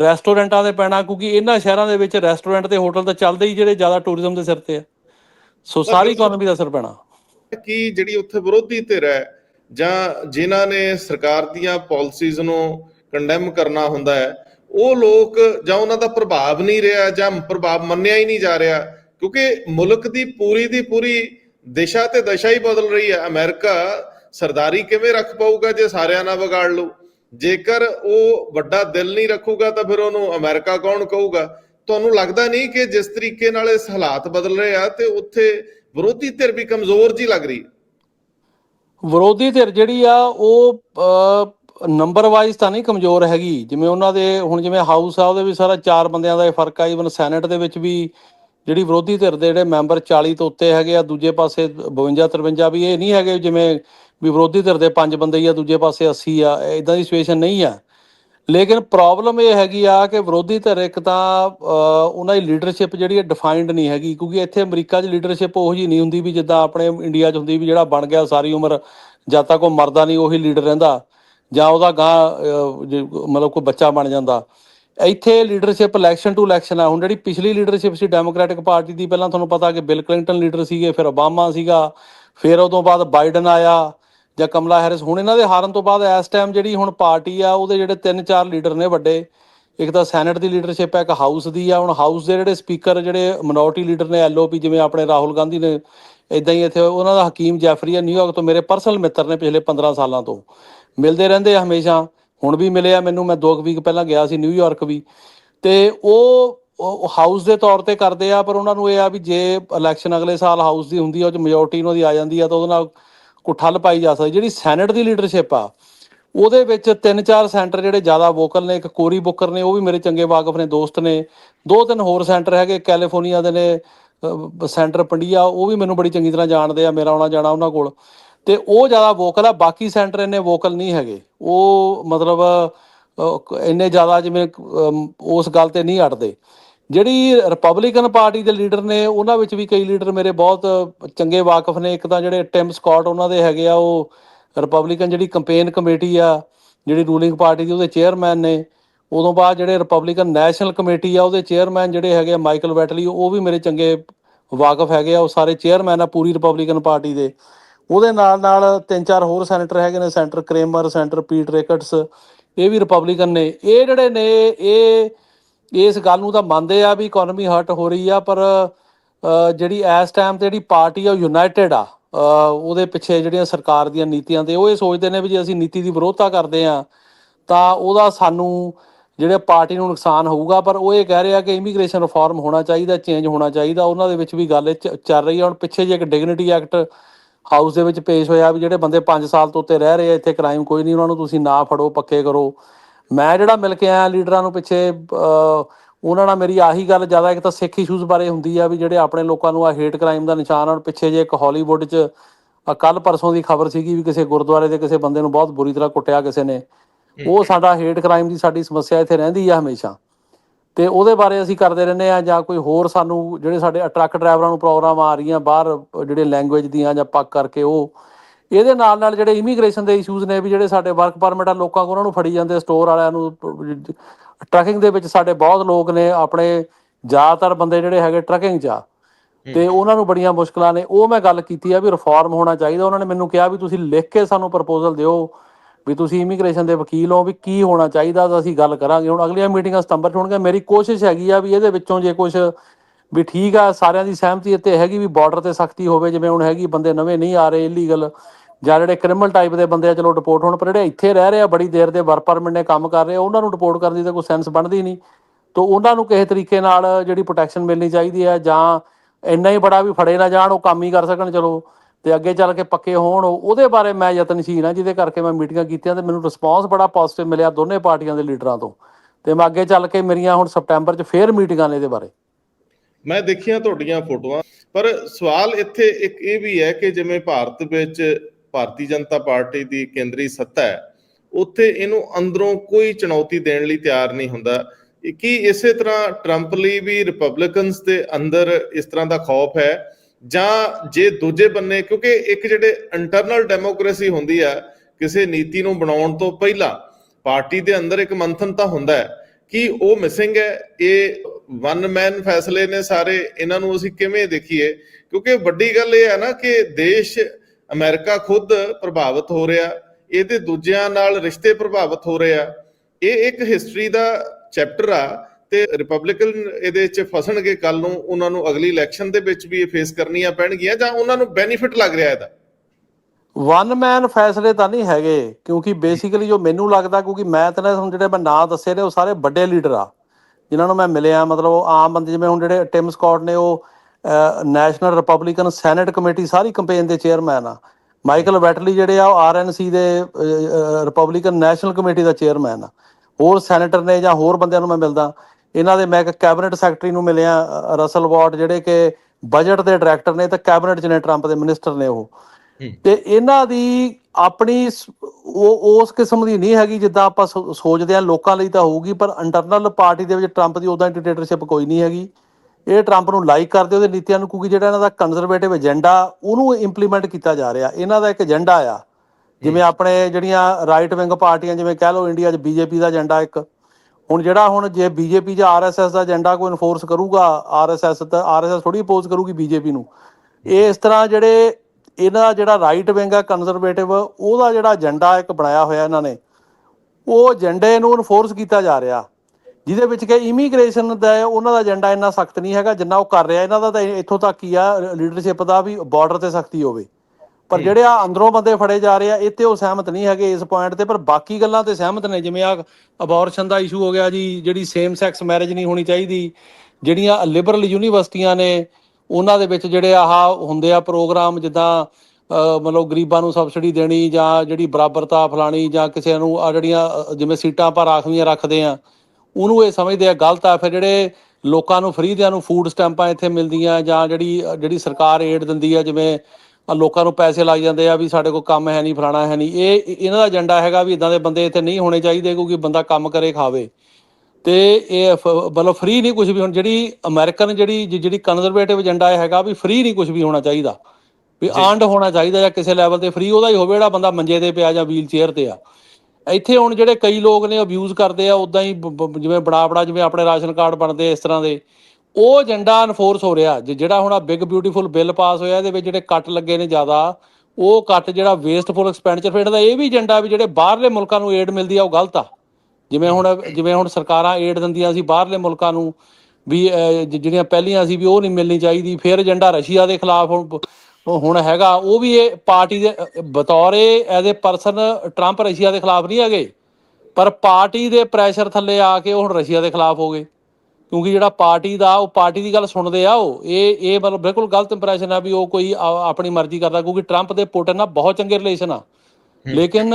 S2: ਰੈਸਟੋਰੈਂਟਾਂ ਤੇ ਪੈਣਾ ਕਿਉਂਕਿ ਇਹਨਾਂ ਸ਼ਹਿਰਾਂ ਦੇ ਵਿੱਚ ਰੈਸਟੋਰੈਂਟ ਤੇ ਹੋਟਲ ਤਾਂ ਚੱਲਦੇ ਹੀ ਜਿਹੜੇ ਜ਼ਿਆਦਾ ਟੂਰਿਜ਼ਮ ਦੇ ਸਿਰ ਤੇ ਆ। ਸੋ ਸਾਰੀ ਇਕਨੋਮੀ ਦਾ ਅਸਰ ਪੈਣਾ।
S1: ਕਿ ਜਿਹੜੀ ਉੱਥੇ ਵਿਰੋਧੀ ਧਿਰ ਹੈ ਜਾਂ ਜਿਨ੍ਹਾਂ ਨੇ ਸਰਕਾਰ ਦੀਆਂ ਪਾਲਿਸੀਜ਼ ਨੂੰ ਕੰਡੈਮ ਕਰਨਾ ਹੁੰਦਾ ਹੈ ਉਹ ਲੋਕ ਜਾਂ ਉਹਨਾਂ ਦਾ ਪ੍ਰਭਾਵ ਨਹੀਂ ਰਿਹਾ ਜਾਂ ਪ੍ਰਭਾਵ ਮੰਨਿਆ ਹੀ ਨਹੀਂ ਜਾ ਰਿਹਾ ਕਿਉਂਕਿ ਮੁਲਕ ਦੀ ਪੂਰੀ ਦੀ ਪੂਰੀ ਦਿਸ਼ਾ ਤੇ ਦਸ਼ਾ ਹੀ ਬਦਲ ਰਹੀ ਹੈ। ਅਮਰੀਕਾ ਸਰਦਾਰੀ ਕਿਵੇਂ ਰੱਖ ਪਾਊਗਾ ਜੇ ਸਾਰਿਆਂ ਨਾਲ ਵਿਗਾੜ ਲਊ? ਜੇਕਰ ਉਹ ਵੱਡਾ ਦਿਲ ਨਹੀਂ ਰੱਖੂਗਾ ਤਾਂ ਫਿਰ ਉਹਨੂੰ ਅਮਰੀਕਾ ਕੌਣ ਕਹੂਗਾ? ਤੁਹਾਨੂੰ ਲੱਗਦਾ ਨਹੀਂ ਕਿ ਜਿਸ ਤਰੀਕੇ ਨਾਲ ਇਸ ਹਾਲਾਤ ਬਦਲ ਰਹੇ ਆ ਤੇ ਉੱਥੇ ਵਿਰੋਧੀ ਧਿਰ ਵੀ ਕਮਜ਼ੋਰ ਜੀ ਲੱਗ ਰਹੀ?
S2: ਵਿਰੋਧੀ ਧਿਰ ਜਿਹੜੀ ਆ, ਉਹ ਨੰਬਰ ਵਾਈਜ਼ ਤਾਂ ਨਹੀਂ ਕਮਜ਼ੋਰ ਹੈਗੀ। ਜਿਵੇਂ ਉਹਨਾਂ ਦੇ, ਹੁਣ ਜਿਵੇਂ ਹਾਊਸ ਆ, ਉਹਦੇ ਵੀ ਸਾਰਾ ਚਾਰ ਬੰਦਿਆਂ ਦਾ ਇਹ ਫ਼ਰਕ ਆ। ਈਵਨ ਸੈਨੇਟ ਦੇ ਵਿੱਚ ਵੀ ਜਿਹੜੀ ਵਿਰੋਧੀ ਧਿਰ ਦੇ ਜਿਹੜੇ ਮੈਂਬਰ 40 ਤੋਂ ਉੱਤੇ ਹੈਗੇ ਆ, ਦੂਜੇ ਪਾਸੇ 52 53 ਵੀ ਇਹ ਨਹੀਂ ਹੈਗੇ ਜਿਵੇਂ ਵੀ ਵਿਰੋਧੀ ਧਿਰ ਦੇ ਪੰਜ ਬੰਦੇ ਆ, ਦੂਜੇ ਪਾਸੇ 80 ਆ ਇਦਾਂ ਦੀ ਸਿਚੁਏਸ਼ਨ ਨਹੀਂ ਆ। ਲੇਕਿਨ ਪ੍ਰੋਬਲਮ ਇਹ ਹੈਗੀ ਆ ਕਿ ਵਿਰੋਧੀ ਧਿਰ ਇੱਕ ਤਾਂ ਉਹਨਾਂ ਦੀ ਲੀਡਰਸ਼ਿਪ ਜਿਹੜੀ ਹੈ ਡਿਫਾਈਨਡ ਨਹੀਂ ਹੈਗੀ, ਕਿਉਂਕਿ ਇੱਥੇ ਅਮਰੀਕਾ 'ਚ ਲੀਡਰਸ਼ਿਪ ਉਹੋ ਜਿਹੀ ਨਹੀਂ ਹੁੰਦੀ ਵੀ ਜਿੱਦਾਂ ਆਪਣੇ ਇੰਡੀਆ 'ਚ ਹੁੰਦੀ ਵੀ ਜਿਹੜਾ ਬਣ ਗਿਆ ਸਾਰੀ ਉਮਰ ਜਦ ਤੱਕ ਉਹ ਮਰਦਾ ਨਹੀਂ, ਉਹੀ ਲੀਡਰ ਰਹਿੰਦਾ, ਜਾਂ ਉਹਦਾ ਗਾਂ ਮਤਲਬ ਕੋਈ ਬੱਚਾ ਬਣ ਜਾਂਦਾ। ਇੱਥੇ ਲੀਡਰਸ਼ਿਪ ਇਲੈਕਸ਼ਨ ਟੂ ਇਲੈਕਸ਼ਨ ਆ। ਹੁਣ ਜਿਹੜੀ ਪਿਛਲੀ ਲੀਡਰਸ਼ਿਪ ਸੀ ਡੈਮੋਕ੍ਰੈਟਿਕ ਪਾਰਟੀ ਦੀ, ਪਹਿਲਾਂ ਤੁਹਾਨੂੰ ਪਤਾ ਕਿ ਬਿਲ ਕਲਿੰਟਨ ਲੀਡਰ ਸੀਗੇ, ਫਿਰ ਓਬਾਮਾ ਸੀਗਾ, ਫਿਰ ਉਦੋਂ ਬਾਅਦ ਬਾਈਡਨ ਆਇਆ ਜਾਂ ਕਮਲਾ ਹੈਰਿਸ ਹੁਣ ਇਹਨਾਂ ਦੇ ਹਾਰਨ ਤੋਂ ਬਾਅਦ ਇਸ ਟਾਈਮ ਜਿਹੜੀ ਹੁਣ ਪਾਰਟੀ ਆ, ਉਹਦੇ ਜਿਹੜੇ ਤਿੰਨ ਚਾਰ ਲੀਡਰ ਨੇ ਵੱਡੇ, ਇੱਕ ਤਾਂ ਸੈਨੇਟ ਦੀ ਲੀਡਰਸ਼ਿਪ ਹੈ ਇੱਕ ਹਾਊਸ ਦੀ ਆ। ਹੁਣ ਹਾਊਸ ਦੇ ਜਿਹੜੇ ਸਪੀਕਰ ਜਿਹੜੇ ਮਿਨੋਰਟੀ ਲੀਡਰ ਨੇ ਐਲਓਪੀ ਜਿਵੇਂ ਆਪਣੇ ਰਾਹੁਲ ਗਾਂਧੀ ਨੇ ਇਦਾਂ ਹੀ ਇੱਥੇ ਉਹਨਾਂ ਦਾ ਹਕੀਮ ਜੈਫਰੀ ਆ ਨਿਊਯਾਰਕ ਤੋਂ ਮੇਰੇ ਪਰਸਨਲ ਮਿੱਤਰ ਨੇ ਪਿਛਲੇ 15 ਸਾਲਾਂ ਤੋਂ। ਮਿਲਦੇ ਰਹਿੰਦੇ ਆ ਹਮੇਸ਼ਾ। ਹੁਣ ਵੀ ਮਿਲੇ ਮੈਨੂੰ, ਮੈਂ ਦੋ ਵੀਕ ਪਹਿਲਾਂ ਗਿਆ ਸੀ ਨਿਊਯਾਰਕ ਵੀ। ਤੇ ਉਹ ਹਾਊਸ ਦੇ ਤੌਰ ਤੇ ਕਰਦੇ ਆ, ਪਰ ਉਹਨਾਂ ਨੂੰ ਇਹ ਆ ਵੀ ਜੇ ਇਲੈਕਸ਼ਨ ਅਗਲੇ ਸਾਲ ਹਾਊਸ ਦੀ ਹੁੰਦੀ ਆ, ਉਹ ਚ ਮੈਜੋਰਟੀ ਉਹਨਾਂ ਦੀ ਆ ਜਾਂਦੀ ਆ, ਤਾਂ ਉਹਦੇ ਨਾਲ ਕੋ ਠੱਲ ਪਾਈ ਜਾ ਸਕਦੀ। ਜਿਹੜੀ ਸੈਨੇਟ ਦੀ ਲੀਡਰਸ਼ਿਪ ਆ, ਉਹਦੇ ਵਿੱਚ ਤਿੰਨ ਚਾਰ ਸੈਂਟਰ ਜਿਹੜੇ ਜ਼ਿਆਦਾ ਵੋਕਲ ਨੇ, ਇੱਕ ਕੋਰੀ ਬੁੱਕਰ ਨੇ, ਉਹ ਵੀ ਮੇਰੇ ਚੰਗੇ ਵਾਕਫ ਨੇ, ਦੋਸਤ ਨੇ। ਦੋ ਤਿੰਨ ਹੋਰ ਸੈਂਟਰ ਹੈਗੇ ਕੈਲੀਫੋਰਨੀਆ ਦੇ ਨੇ ਸੈਂਟਰ ਪੰਡੀਆ ਉਹ ਵੀ ਮੈਨੂੰ ਬੜੀ ਚੰਗੀ ਤਰ੍ਹਾਂ ਜਾਣਦੇ ਆ, ਮੇਰਾ ਆਉਣਾ ਜਾਣਾ ਉਹਨਾਂ ਕੋਲ। ਤੇ ਉਹ ਜ਼ਿਆਦਾ ਵੋਕਲ ਆ, ਬਾਕੀ ਸੈਂਟਰ ਇੰਨੇ ਵੋਕਲ ਨਹੀਂ ਹੈਗੇ। ਉਹ ਮਤਲਬ ਇੰਨੇ ਜ਼ਿਆਦਾ ਜਿਵੇਂ ਉਸ ਗੱਲ ਤੇ ਨਹੀਂ ਅੜਦੇ। ਜਿਹੜੀ ਰਿਪਬਲਿਕਨ ਪਾਰਟੀ ਦੇ ਲੀਡਰ ਨੇ, ਉਹਨਾਂ ਵਿੱਚ ਵੀ ਕਈ ਲੀਡਰ ਮੇਰੇ ਬਹੁਤ ਚੰਗੇ ਵਾਕਫ ਨੇ। ਇੱਕ ਤਾਂ ਜਿਹੜੇ ਟਿਮ ਸਕਾਟ ਉਹਨਾਂ ਦੇ ਹੈਗੇ ਆ, ਉਹ ਰਿਪਬਲਿਕਨ ਜਿਹੜੀ ਕੰਪੇਨ ਕਮੇਟੀ ਆ, ਜਿਹੜੀ ਰੂਲਿੰਗ ਪਾਰਟੀ ਦੀ, ਉਹਦੇ ਚੇਅਰਮੈਨ ਨੇ। ਉਦੋਂ ਬਾਅਦ ਜਿਹੜੇ ਰਿਪਬਲਿਕਨ ਨੈਸ਼ਨਲ ਕਮੇਟੀ ਆ, ਉਹਦੇ ਚੇਅਰਮੈਨ ਜਿਹੜੇ ਹੈਗੇ ਆ ਮਾਈਕਲ ਵੈਟਲੀ ਉਹ ਵੀ ਮੇਰੇ ਚੰਗੇ ਵਾਕਫ ਹੈਗੇ ਆ। ਉਹ ਸਾਰੇ ਚੇਅਰਮੈਨ ਆ ਪੂਰੀ ਰਿਪਬਲਿਕਨ ਪਾਰਟੀ ਦੇ। ਉਹਦੇ ਨਾਲ ਨਾਲ ਤਿੰਨ ਚਾਰ ਹੋਰ ਸੈਨੇਟਰ ਹੈਗੇ ਨੇ senator Cramer senator Pete Ricketts, ਇਹ ਵੀ ਰਿਪਬਲਿਕਨ ਨੇ। ਇਹ ਜਿਹੜੇ ਨੇ, ਇਹ ਇਸ ਗੱਲ ਨੂੰ ਤਾਂ ਮੰਨਦੇ ਆ ਵੀ ਇਕਨੋਮੀ ਹਰਟ ਹੋ ਰਹੀ ਆ, ਪਰ ਜਿਹੜੀ ਇਸ ਟਾਈਮ ਤੇ ਜਿਹੜੀ ਪਾਰਟੀ ਆ ਉਹ ਯੂਨਾਈਟਿਡ ਆ। ਉਹਦੇ ਪਿੱਛੇ ਜਿਹੜੀਆਂ ਸਰਕਾਰ ਦੀਆਂ ਨੀਤੀਆਂ ਤੇ ਉਹ ਇਹ ਸੋਚਦੇ ਨੇ ਵੀ ਜੇ ਅਸੀਂ ਨੀਤੀ ਦੀ ਵਿਰੋਧਤਾ ਕਰਦੇ ਆ, ਤਾਂ ਉਹਦਾ ਸਾਨੂੰ ਜਿਹੜੇ ਪਾਰਟੀ ਨੂੰ ਨੁਕਸਾਨ ਹੋਊਗਾ, ਪਰ ਉਹ ਇਹ ਕਹਿ ਰਿਹਾ ਕਿ ਇਮੀਗ੍ਰੇਸ਼ਨ ਰਿਫਾਰਮ ਹੋਣਾ ਚਾਹੀਦਾ ਚੇਂਜ ਹੋਣਾ ਚਾਹੀਦਾ। ਉਹਨਾਂ ਦੇ ਵਿੱਚ ਵੀ ਗੱਲ ਇਹ ਚੱਲ ਰਹੀ ਹੈ ਹੁਣ ਪਿੱਛੇ ਜੇ ਇੱਕ ਡਿਗਨਿਟੀ ਐਕਟ ਹਾਊਸ ਦੇ ਵਿੱਚ ਪੇਸ਼ ਹੋਇਆ ਵੀ ਜਿਹੜੇ ਬੰਦੇ 5 ਸਾਲ ਤੋਂ ਉੱਤੇ ਰਹਿ ਰਹੇ ਆ ਇੱਥੇ ਕ੍ਰਾਈਮ ਕੋਈ ਨਹੀਂ ਉਹਨਾਂ ਨੂੰ ਤੁਸੀਂ ਨਾ ਫੜੋ ਪੱਕੇ ਕਰੋ। ਮੈਂ ਜਿਹੜਾ ਮਿਲ ਕੇ ਆਇਆ ਲੀਡਰਾਂ ਨੂੰ ਪਿੱਛੇ ਉਹਨਾਂ ਨਾਲ ਮੇਰੀ ਆਹੀ ਗੱਲ ਜ਼ਿਆਦਾ ਇੱਕ ਤਾਂ ਸਿੱਖ ਇਸ਼ੂਜ਼ ਬਾਰੇ ਹੁੰਦੀ ਆ ਵੀ ਜਿਹੜੇ ਆਪਣੇ ਲੋਕਾਂ ਨੂੰ ਆ ਹੇਟ ਕ੍ਰਾਈਮ ਦਾ ਨਿਸ਼ਾਨ ਹਨ ਪਿੱਛੇ ਜੇ ਇੱਕ ਹਾਲੀਵੁੱਡ 'ਚ ਕੱਲ ਪਰਸੋਂ ਦੀ ਖਬਰ ਸੀਗੀ ਵੀ ਕਿਸੇ ਗੁਰਦੁਆਰੇ ਦੇ ਕਿਸੇ ਬੰਦੇ ਨੂੰ ਬਹੁਤ ਬੁਰੀ ਤਰ੍ਹਾਂ ਕੁੱਟਿਆ ਕਿਸੇ ਨੇ। ਉਹ ਸਾਡਾ ਹੇਟ ਕ੍ਰਾਈਮ ਦੀ ਸਾਡੀ ਸਮੱਸਿਆ ਇੱਥੇ ਰਹਿੰਦੀ ਆ ਹਮੇਸ਼ਾ। ਤੇ ਉਹਦੇ ਬਾਰੇ ਅਸੀਂ ਕਰਦੇ ਰਹਿੰਦੇ ਆ ਜਾਂ ਕੋਈ ਹੋਰ ਸਾਨੂੰ ਜਿਹੜੇ ਸਾਡੇ ਟਰੱਕ ਡਰਾਈਵਰਾਂ ਨੂੰ ਪ੍ਰੋਗਰਾਮ ਆ ਰਹੀਆਂ ਬਾਹਰ ਜਿਹੜੇ ਲੈਂਗੁਏਜ ਦੀਆਂ ਜਾਂ ਪੱਕ ਕਰਕੇ ਉਹ ਇਹਦੇ ਨਾਲ ਨਾਲ ਜਿਹੜੇ ਇਮੀਗ੍ਰੇਸ਼ਨ ਦੇ ਇਸ਼ੂਜ਼ ਨੇ ਵੀ ਜਿਹੜੇ ਸਾਡੇ ਵਰਕ ਪਰਮਿਟ ਆ ਲੋਕਾਂ ਕੋਲ ਉਹਨਾਂ ਨੂੰ ਫੜੀ ਜਾਂਦੇ ਸਟੋਰ ਵਾਲਿਆਂ ਨੂੰ ਟਰੱਕਿੰਗ ਦੇ ਵਿੱਚ ਸਾਡੇ ਬਹੁਤ ਲੋਕ ਨੇ ਆਪਣੇ ਜ਼ਿਆਦਾਤਰ ਬੰਦੇ ਜਿਹੜੇ ਹੈਗੇ ਟਰੱਕਿੰਗ 'ਚ ਆ। ਤੇ ਉਹਨਾਂ ਨੂੰ ਬੜੀਆਂ ਮੁਸ਼ਕਲਾਂ ਨੇ। ਉਹ ਮੈਂ ਗੱਲ ਕੀਤੀ ਆ ਵੀ ਰਿਫਾਰਮ ਹੋਣਾ ਚਾਹੀਦਾ। ਉਹਨਾਂ ਨੇ ਮੈਨੂੰ ਕਿਹਾ ਵੀ ਤੁਸੀਂ ਲਿਖ ਕੇ ਸਾਨੂੰ ਪ੍ਰਪੋਜ਼ਲ ਦਿਓ। ਵੀ ਤੁਸੀਂ ਇਮੀਗ੍ਰੇਸ਼ਨ ਦੇ ਵਕੀਲ ਹੋ ਵੀ ਕੀ ਹੋਣਾ ਚਾਹੀਦਾ ਤਾਂ ਅਸੀਂ ਗੱਲ ਕਰਾਂਗੇ। ਹੁਣ ਅਗਲੀਆਂ ਮੀਟਿੰਗਾਂ ਸਤੰਬਰ 'ਚ ਹੋਣਗੀਆਂ। ਮੇਰੀ ਕੋਸ਼ਿਸ਼ ਹੈਗੀ ਆ ਵੀ ਇਹਦੇ ਵਿੱਚੋਂ ਜੇ ਕੁਝ ਵੀ ਠੀਕ ਆ, ਸਾਰਿਆਂ ਦੀ ਸਹਿਮਤੀ ਇੱਥੇ ਹੈਗੀ ਵੀ ਬਾਰਡਰ ਤੇ ਸਖਤੀ ਹੋਵੇ, ਜਿਵੇਂ ਹੁਣ ਹੈਗੀ ਬੰਦੇ ਨਵੇਂ ਨਹੀਂ ਆ ਰਹੇ ਇਲੀਗਲ ਜਾਂ ਜਿਹੜੇ ਕ੍ਰਿਮੀਨਲ ਟਾਈਪ ਦੇ ਬੰਦੇ ਆ, ਚਲੋ ਡਿਪੋਰਟ ਹੋਣ, ਪਰ ਜਿਹੜੇ ਇੱਥੇ ਰਹਿ ਰਹੇ ਆ, ਬੜੀ ਦੇਰ ਦੇ ਵਰਕ ਪਰਮਿਟ ਨੇ ਕੰਮ ਕਰ ਰਹੇ ਆ, ਉਹਨਾਂ ਨੂੰ ਡਿਪੋਰਟ ਕਰਨ ਦੀ ਤਾਂ ਕੋਈ ਸੈਂਸ ਬਣਦੀ ਨਹੀਂ। ਤੋ ਉਹਨਾਂ ਨੂੰ ਕਿਸੇ ਤਰੀਕੇ ਨਾਲ ਜਿਹੜੀ ਪ੍ਰੋਟੈਕਸ਼ਨ ਮਿਲਣੀ ਚਾਹੀਦੀ ਹੈ ਜਾਂ ਇੰਨਾ ਹੀ ਬੜਾ ਵੀ ਫੜੇ ਨਾ ਜਾਣ, ਉਹ ਕੰਮ ਹੀ ਕਰ ਸਕਣ, ਚਲੋ। ਤੇ ਅੱਗੇ ਚੱਲ ਕੇ ਪੱਕੇ ਹੋਣ ਉਹਦੇ ਬਾਰੇ ਮੈਂ ਯਤਨਸ਼ੀਲ ਹਾਂ, ਜਿਹਦੇ ਕਰਕੇ ਮੈਂ ਮੀਟਿੰਗਾਂ ਕੀਤੀਆਂ ਤੇ ਮੈਨੂੰ ਰਿਸਪਾਂਸ ਬੜਾ ਪੋਜ਼ਿਟਿਵ ਮਿਲਿਆ ਦੋਨੇ ਪਾਰਟੀਆਂ ਦੇ ਲੀਡਰਾਂ ਤੋਂ। ਤੇ ਮੈਂ ਅੱਗੇ ਚੱਲ ਕੇ ਮੇਰੀਆਂ ਹੁਣ ਸਪਟੈਂਬਰ 'ਚ ਫੇਰ ਮੀਟਿੰਗਾਂ ਨੇ ਇਹਦੇ ਬਾਰੇ।
S1: ਮੈਂ ਦੇਖੀਆਂ ਤੁਹਾਡੀਆਂ ਫੋਟੋਆਂ, ਪਰ ਸਵਾਲ ਇੱਥੇ ਇੱਕ ਇਹ ਵੀ ਹੈ ਕਿ ਜਿਵੇਂ ਭਾਰਤ ਵਿੱਚ ਭਾਰਤੀ ਜਨਤਾ ਪਾਰਟੀ ਦੀ ਕੇਂਦਰੀ ਸੱਤਾ ਹੈ, ਉੱਥੇ ਇਹਨੂੰ ਅੰਦਰੋਂ ਕੋਈ ਚੁਣੌਤੀ ਦੇਣ ਲਈ ਤਿਆਰ ਨਹੀਂ ਹੁੰਦਾ। ਕੀ ਇਸੇ ਤਰ੍ਹਾਂ ਟਰੰਪ ਲਈ ਵੀ ਰਿਪਬਲਿਕਨਸ ਦੇ ਅੰਦਰ ਇਸ ਤਰ੍ਹਾਂ ਦਾ ਖੌਫ ਹੈ? ਜਾਂ ਜੇ ਦੂਜੇ ਬੰਨੇ, ਕਿਉਂਕਿ ਇੱਕ ਜਿਹੜੇ ਇੰਟਰਨਲ ਡੈਮੋਕ੍ਰੇਸੀ ਹੁੰਦੀ ਆ, ਕਿਸੇ ਨੀਤੀ ਨੂੰ ਬਣਾਉਣ ਤੋਂ ਪਹਿਲਾਂ ਪਾਰਟੀ ਦੇ ਅੰਦਰ ਇੱਕ ਮੰਥਨ ਤਾਂ ਹੁੰਦਾ ਹੈ ਕਿ ਉਹ ਮਿਸਿੰਗ ਹੈ। ਇਹ ਵਨ ਮੈਨ ਫੈਸਲੇ ਨੇ ਸਾਰੇ, ਇਹਨਾਂ ਨੂੰ ਅਸੀਂ ਕਿਵੇਂ ਦੇਖੀਏ? ਕਿਉਂਕਿ ਵੱਡੀ ਗੱਲ ਇਹ ਹੈ ਨਾ ਕਿ ਦੇਸ਼ ਅਮਰੀਕਾ ਖੁਦ ਪ੍ਰਭਾਵਿਤ ਹੋ ਰਿਹਾ, ਇਹਦੇ ਦੂਜਿਆਂ ਨਾਲ ਰਿਸ਼ਤੇ ਪ੍ਰਭਾਵਿਤ ਹੋ ਰਹੇ ਆ। ਇਹ ਇੱਕ ਹਿਸਟਰੀ ਦਾ ਚੈਪਟਰ ਆ। ਤੇ ਰਿਪਬਲਿਕਨ ਇਹਦੇ ਵਿੱਚ ਫਸਣਗੇ ਕੱਲ ਨੂੰ, ਉਹਨਾਂ ਨੂੰ ਅਗਲੀ ਇਲੈਕਸ਼ਨ ਦੇ ਵਿੱਚ ਵੀ ਇਹ ਫੇਸ ਕਰਨੀਆਂ ਪੈਣਗੀਆਂ ਜਾਂ ਉਹਨਾਂ ਨੂੰ ਬੈਨੀਫਿਟ ਲੱਗ ਰਿਹਾ ਇਹਦਾ?
S2: ਵਨ ਮੈਨ ਫੈਸਲੇ ਤਾਂ ਨਹੀਂ ਹੈਗੇ, ਕਿਉਂਕਿ ਬੇਸਿਕਲੀ ਜੋ ਮੈਨੂੰ ਲੱਗਦਾ, ਕਿਉਂਕਿ ਮੈਂ ਤਾਂ ਹੁਣ ਜਿਹੜੇ ਮੈਂ ਨਾਂ ਦੱਸੇ ਨੇ, ਉਹ ਸਾਰੇ ਵੱਡੇ ਲੀਡਰ ਆ। ਜਿਨ੍ਹਾਂ ਨੂੰ ਮੈਂ ਮਿਲਿਆ, ਮਤਲਬ ਉਹ ਆਮ ਬੰਦੇ, ਜਿਵੇਂ ਹੁਣ ਜਿਹੜੇ ਟਿਮ ਸਕਾਟ ਨੇ, ਉਹ ਨੈਸ਼ਨਲ ਰਿਪਬਲਿਕਨ ਸੈਨੇਟ ਕਮੇਟੀ ਸਾਰੀ ਕੰਪੇਨ ਦੇ ਚੇਅਰਮੈਨ ਆ। ਮਾਈਕਲ ਵੈਟਲੀ ਜਿਹੜੇ ਆ, ਉਹ ਆਰਐਨਸੀ ਦੇ ਰਿਪਬਲਿਕਨ ਨੈਸ਼ਨਲ ਕਮੇਟੀ ਦਾ ਚੇਅਰਮੈਨ ਆ। ਹੋਰ ਸੈਨੇਟਰ ਨੇ ਜਾਂ ਹੋਰ ਬੰਦਿਆਂ ਨੂੰ ਮੈਂ ਮਿਲਦਾ। ਇਹਨਾਂ ਦੇ ਮੈਂ ਇੱਕ ਕੈਬਨਿਟ ਸੈਕਟਰੀ ਨੂੰ ਮਿਲਿਆ ਰਸਲ ਵਾਟ ਜਿਹੜੇ ਕਿ ਬਜਟ ਦੇ ਡਾਇਰੈਕਟਰ ਨੇ ਤੇ ਕੈਬਨਿਟ ਚ ਨੇ ਟਰੰਪ ਦੇ ਮਿਨਿਸਟਰ ਨੇ ਉਹ। ਤੇ ਇਹਨਾਂ ਦੀ ਆਪਣੀ ਉਹ ਉਸ ਕਿਸਮ ਦੀ ਨਹੀਂ ਹੈਗੀ ਜਿੱਦਾਂ ਆਪਾਂ ਸੋਚਦੇ ਆ ਲੋਕਾਂ ਲਈ ਤਾਂ ਹੋਊਗੀ ਪਰ ਇੰਟਰਨਲ ਪਾਰਟੀ ਦੇ ਵਿੱਚ ਟਰੰਪ ਦੀ ਉਦਾਂ ਡਿਕਟੇਟਰਸ਼ਿਪ ਕੋਈ ਨਹੀਂ ਹੈਗੀ। ਇਹ ਟਰੰਪ ਨੂੰ ਲਾਈਕ ਕਰਦੇ ਉਹਦੇ ਨੀਤੀਆਂ ਨੂੰ ਕਿਉਂਕਿ ਜਿਹੜਾ ਇਹਨਾਂ ਦਾ ਕੰਜ਼ਰਵੇਟਿਵ ਏਜੰਡਾ ਉਹਨੂੰ ਇੰਪਲੀਮੈਂਟ ਕੀਤਾ ਜਾ ਰਿਹਾ। ਇਹਨਾਂ ਦਾ ਇੱਕ ਏਜੰਡਾ ਆ। ਜਿਵੇਂ ਆਪਣੇ ਜਿਹੜੀਆਂ ਰਾਈਟ ਵਿੰਗ ਪਾਰਟੀਆਂ ਜਿਵੇਂ ਕਹਿ ਲਓ ਇੰਡੀਆ 'ਚ ਬੀਜੇਪੀ ਦਾ ਏਜੰਡਾ ਇੱਕ। ਹੁਣ ਜਿਹੜਾ ਹੁਣ ਜੇ ਬੀਜੇਪੀ ਜਾਂ ਆਰਐਸਐਸ ਦਾ ਏਜੰਡਾ ਕੋਈ ਇਨਫੋਰਸ ਕਰੂਗਾ, ਆਰਐਸਐਸ ਤਾਂ ਆਰਐਸਐਸ ਥੋੜੀ ਅਪੋਜ਼ ਕਰੂਗੀ ਬੀਜੇਪੀ ਨੂੰ। ਇਹ ਇਸ ਤਰ੍ਹਾਂ ਜਿਹੜੇ ਇਹਨਾਂ ਦਾ ਜਿਹੜਾ ਰਾਈਟ ਵਿੰਗ ਆ ਕੰਜ਼ਰਵੇਟਿਵ ਉਹਦਾ ਜਿਹੜਾ ਏਜੰਡਾ ਇੱਕ ਬਣਾਇਆ ਹੋਇਆ ਇਹਨਾਂ ਨੇ, ਉਹ ਏਜੰਡੇ ਨੂੰ ਇਨਫੋਰਸ ਕੀਤਾ ਜਾ ਰਿਹਾ। ਜਿਹਦੇ ਵਿੱਚ ਕਿ ਇਮੀਗ੍ਰੇਸ਼ਨ ਦਾ ਉਹਨਾਂ ਦਾ ਏਜੰਡਾ ਇੰਨਾ ਸਖਤ ਨਹੀਂ ਹੈਗਾ, ਜਿੰਨਾ ਉਹ ਕਰ ਰਿਹਾ, ਇਹਨਾਂ ਦਾ ਤਾਂ ਇੱਥੋਂ ਤੱਕ ਹੀ ਆ ਲੀਡਰਸ਼ਿਪ ਦਾ ਵੀ ਬਾਰਡਰ ਤੇ ਸਖਤੀ ਹੋਵੇ। ਪਰ ਜਿਹੜੇ ਆ ਅੰਦਰੋਂ ਬੰਦੇ ਫੜੇ ਜਾ ਰਹੇ ਆ ਇਹ ਤੇ ਉਹ ਸਹਿਮਤ ਨਹੀਂ ਹੈਗੇ ਇਸ ਪੁਆਇੰਟ ਤੇ ਪਰ ਬਾਕੀ ਗੱਲਾਂ ਤੇ ਸਹਿਮਤ ਨੇ ਜਿਵੇਂ ਆ ਅਬੋਰਸ਼ਨ ਦਾ ਇਸ਼ੂ ਹੋ ਗਿਆ ਜੀ ਜਿਹੜੀ ਸੇਮ ਸੈਕਸ ਮੈਰਿਜ ਨਹੀਂ ਹੋਣੀ ਚਾਹੀਦੀ ਜਿਹੜੀਆਂ ਲਿਬਰਲ ਯੂਨੀਵਰਸਿਟੀਆਂ ਨੇ ਉਹਨਾਂ ਦੇ ਵਿੱਚ ਜਿਹੜੇ ਆਹ ਹੁੰਦੇ ਆ ਪ੍ਰੋਗਰਾਮ ਜਿੱਦਾਂ ਮਤਲਬ ਗਰੀਬਾਂ ਨੂੰ ਸਬਸਿਡੀ ਦੇਣੀ ਜਾਂ ਜਿਹੜੀ ਬਰਾਬਰਤਾ ਫਲਾਣੀ ਜਾਂ ਕਿਸੇ ਨੂੰ ਆ ਜਿਹੜੀਆਂ ਜਿਵੇਂ ਸੀਟਾਂ ਆਪਾਂ ਰਾਖਵੀਆਂ ਰੱਖਦੇ ਆ ਉਹਨੂੰ ਇਹ ਸਮਝਦੇ ਆ ਗਲਤ ਆ। ਫਿਰ ਜਿਹੜੇ ਲੋਕਾਂ ਨੂੰ ਫ੍ਰੀ ਦਿਆਂ ਨੂੰ ਫੂਡ ਸਟੈਂਪਾਂ ਇੱਥੇ ਮਿਲਦੀਆਂ ਜਾਂ ਜਿਹੜੀ ਜਿਹੜੀ ਸਰਕਾਰ ਏਡ ਦਿੰਦੀ ਆ ਜਿਵੇਂ ਆਹ ਲੋਕਾਂ ਨੂੰ ਪੈਸੇ ਲੱਗ ਜਾਂਦੇ ਆ ਵੀ ਸਾਡੇ ਕੋਲ ਕੰਮ ਹੈ ਨਹੀਂ ਫਲਾਣਾ ਹੈ ਨਹੀਂ। ਇਹ ਇਹਨਾਂ ਦਾ ਏਜੰਡਾ ਹੈਗਾ ਵੀ ਇਦਾਂ ਦੇ ਬੰਦੇ ਇੱਥੇ ਨਹੀਂ ਹੋਣੇ ਚਾਹੀਦੇ ਕਿਉਂਕਿ ਬੰਦਾ ਕੰਮ ਕਰੇ ਖਾਵੇ। ਤੇ ਇਹ ਮਤਲਬ ਫ੍ਰੀ ਨਹੀਂ ਕੁਝ ਵੀ ਹੁਣ ਜਿਹੜੀ ਅਮਰੀਕਨ ਜਿਹੜੀ ਜਿਹੜੀ ਕੰਜ਼ਰਵੇਟਿਵ ਏਜੰਡਾ ਹੈਗਾ ਵੀ ਫ੍ਰੀ ਨਹੀਂ ਕੁਝ ਵੀ ਹੋਣਾ ਚਾਹੀਦਾ। ਵੀ ਆਂਡ ਹੋਣਾ ਚਾਹੀਦਾ ਜਾਂ ਕਿਸੇ ਲੈਵਲ ਤੇ ਫ੍ਰੀ ਉਹਦਾ ਹੀ ਹੋਵੇ ਜਿਹੜਾ ਬੰਦਾ ਮੰਜੇ ਤੇ ਪਿਆ ਜਾਂ ਵੀਲ ਚੇਅਰ ਤੇ ਆ। ਇੱਥੇ ਹੁਣ ਜਿਹੜੇ ਕਈ ਲੋਕ ਨੇ ਅਬਿਊਜ਼ ਕਰਦੇ ਆ ਉਦਾਂ ਹੀ ਜਿਵੇਂ ਬੜਾ ਬੜਾ ਜਿਵੇਂ ਆਪਣੇ ਰਾਸ਼ਨ ਕਾਰਡ ਬਣਦੇ ਇਸ ਤਰ੍ਹਾਂ ਦੇ। ਉਹ ਏਜੰਡਾ ਇਨਫੋਰਸ ਹੋ ਰਿਹਾ ਜ- ਜਿਹੜਾ ਹੁਣ ਆ ਬਿਗ ਬਿਊਟੀਫੁਲ ਬਿੱਲ ਪਾਸ ਹੋਇਆ ਇਹਦੇ ਵਿੱਚ ਜਿਹੜੇ ਕੱਟ ਲੱਗੇ ਨੇ ਜ਼ਿਆਦਾ ਉਹ ਕੱਟ ਜਿਹੜਾ ਵੇਸਟਫੁਲ ਐਕਸਪੈਂਡੀਚਰ ਫੇਡ ਦਾ ਇਹ ਵੀ ਏਜੰਡਾ ਵੀ ਜਿਹੜੇ ਬਾਹਰਲੇ ਮੁਲਕਾਂ ਨੂੰ ਏਡ ਮਿਲਦੀ ਆ ਉਹ ਗਲਤ ਆ। ਜਿਵੇਂ ਹੁਣ ਜਿਵੇਂ ਹੁਣ ਸਰਕਾਰਾਂ ਏਡ ਦਿੰਦੀਆਂ ਸੀ ਬਾਹਰਲੇ ਮੁਲਕਾਂ ਨੂੰ ਵੀ ਜਿਹੜੀਆਂ ਪਹਿਲੀਆਂ ਸੀ ਵੀ ਉਹ ਨਹੀਂ ਮਿਲਣੀ ਚਾਹੀਦੀ ਫਿਰ ਏਜੰਡਾ ਰਸ਼ੀਆ ਦੇ ਖਿਲਾਫ ਹੁਣ ਹੁਣ ਹੈਗਾ ਉਹ ਵੀ ਇਹ ਪਾਰਟੀ ਦੇ ਅਹ, ਬਤੌਰ as a person Trump Russia ਦੇ ਖਿਲਾਫ ਨਹੀਂ ਹੈਗੇ ਪਰ ਪਾਰਟੀ ਦੇ ਪ੍ਰੈਸ਼ਰ ਥੱਲੇ ਆ ਕੇ ਉਹ ਹੁਣ ਰਸ਼ੀਆ ਦੇ ਖਿਲਾਫ ਹੋ ਗਏ। ਕਿਉਂਕਿ ਜਿਹੜਾ ਪਾਰਟੀ ਦਾ ਉਹ ਪਾਰਟੀ ਦੀ ਗੱਲ ਸੁਣਦੇ ਆ ਉਹ। ਇਹ ਇਹ ਮਤਲਬ ਬਿਲਕੁਲ ਗਲਤ ਇੰਪ੍ਰੈਸ਼ਨ ਆ ਵੀ ਉਹ ਕੋਈ ਆਪਣੀ ਮਰਜ਼ੀ ਕਰਦਾ ਕਿਉਂਕਿ ਟਰੰਪ ਦੇ ਪੁਟਿਨ ਨਾਲ ਬਹੁਤ ਚੰਗੇ ਰਿਲੇਸ਼ਨ ਆ। ਲੇਕਿਨ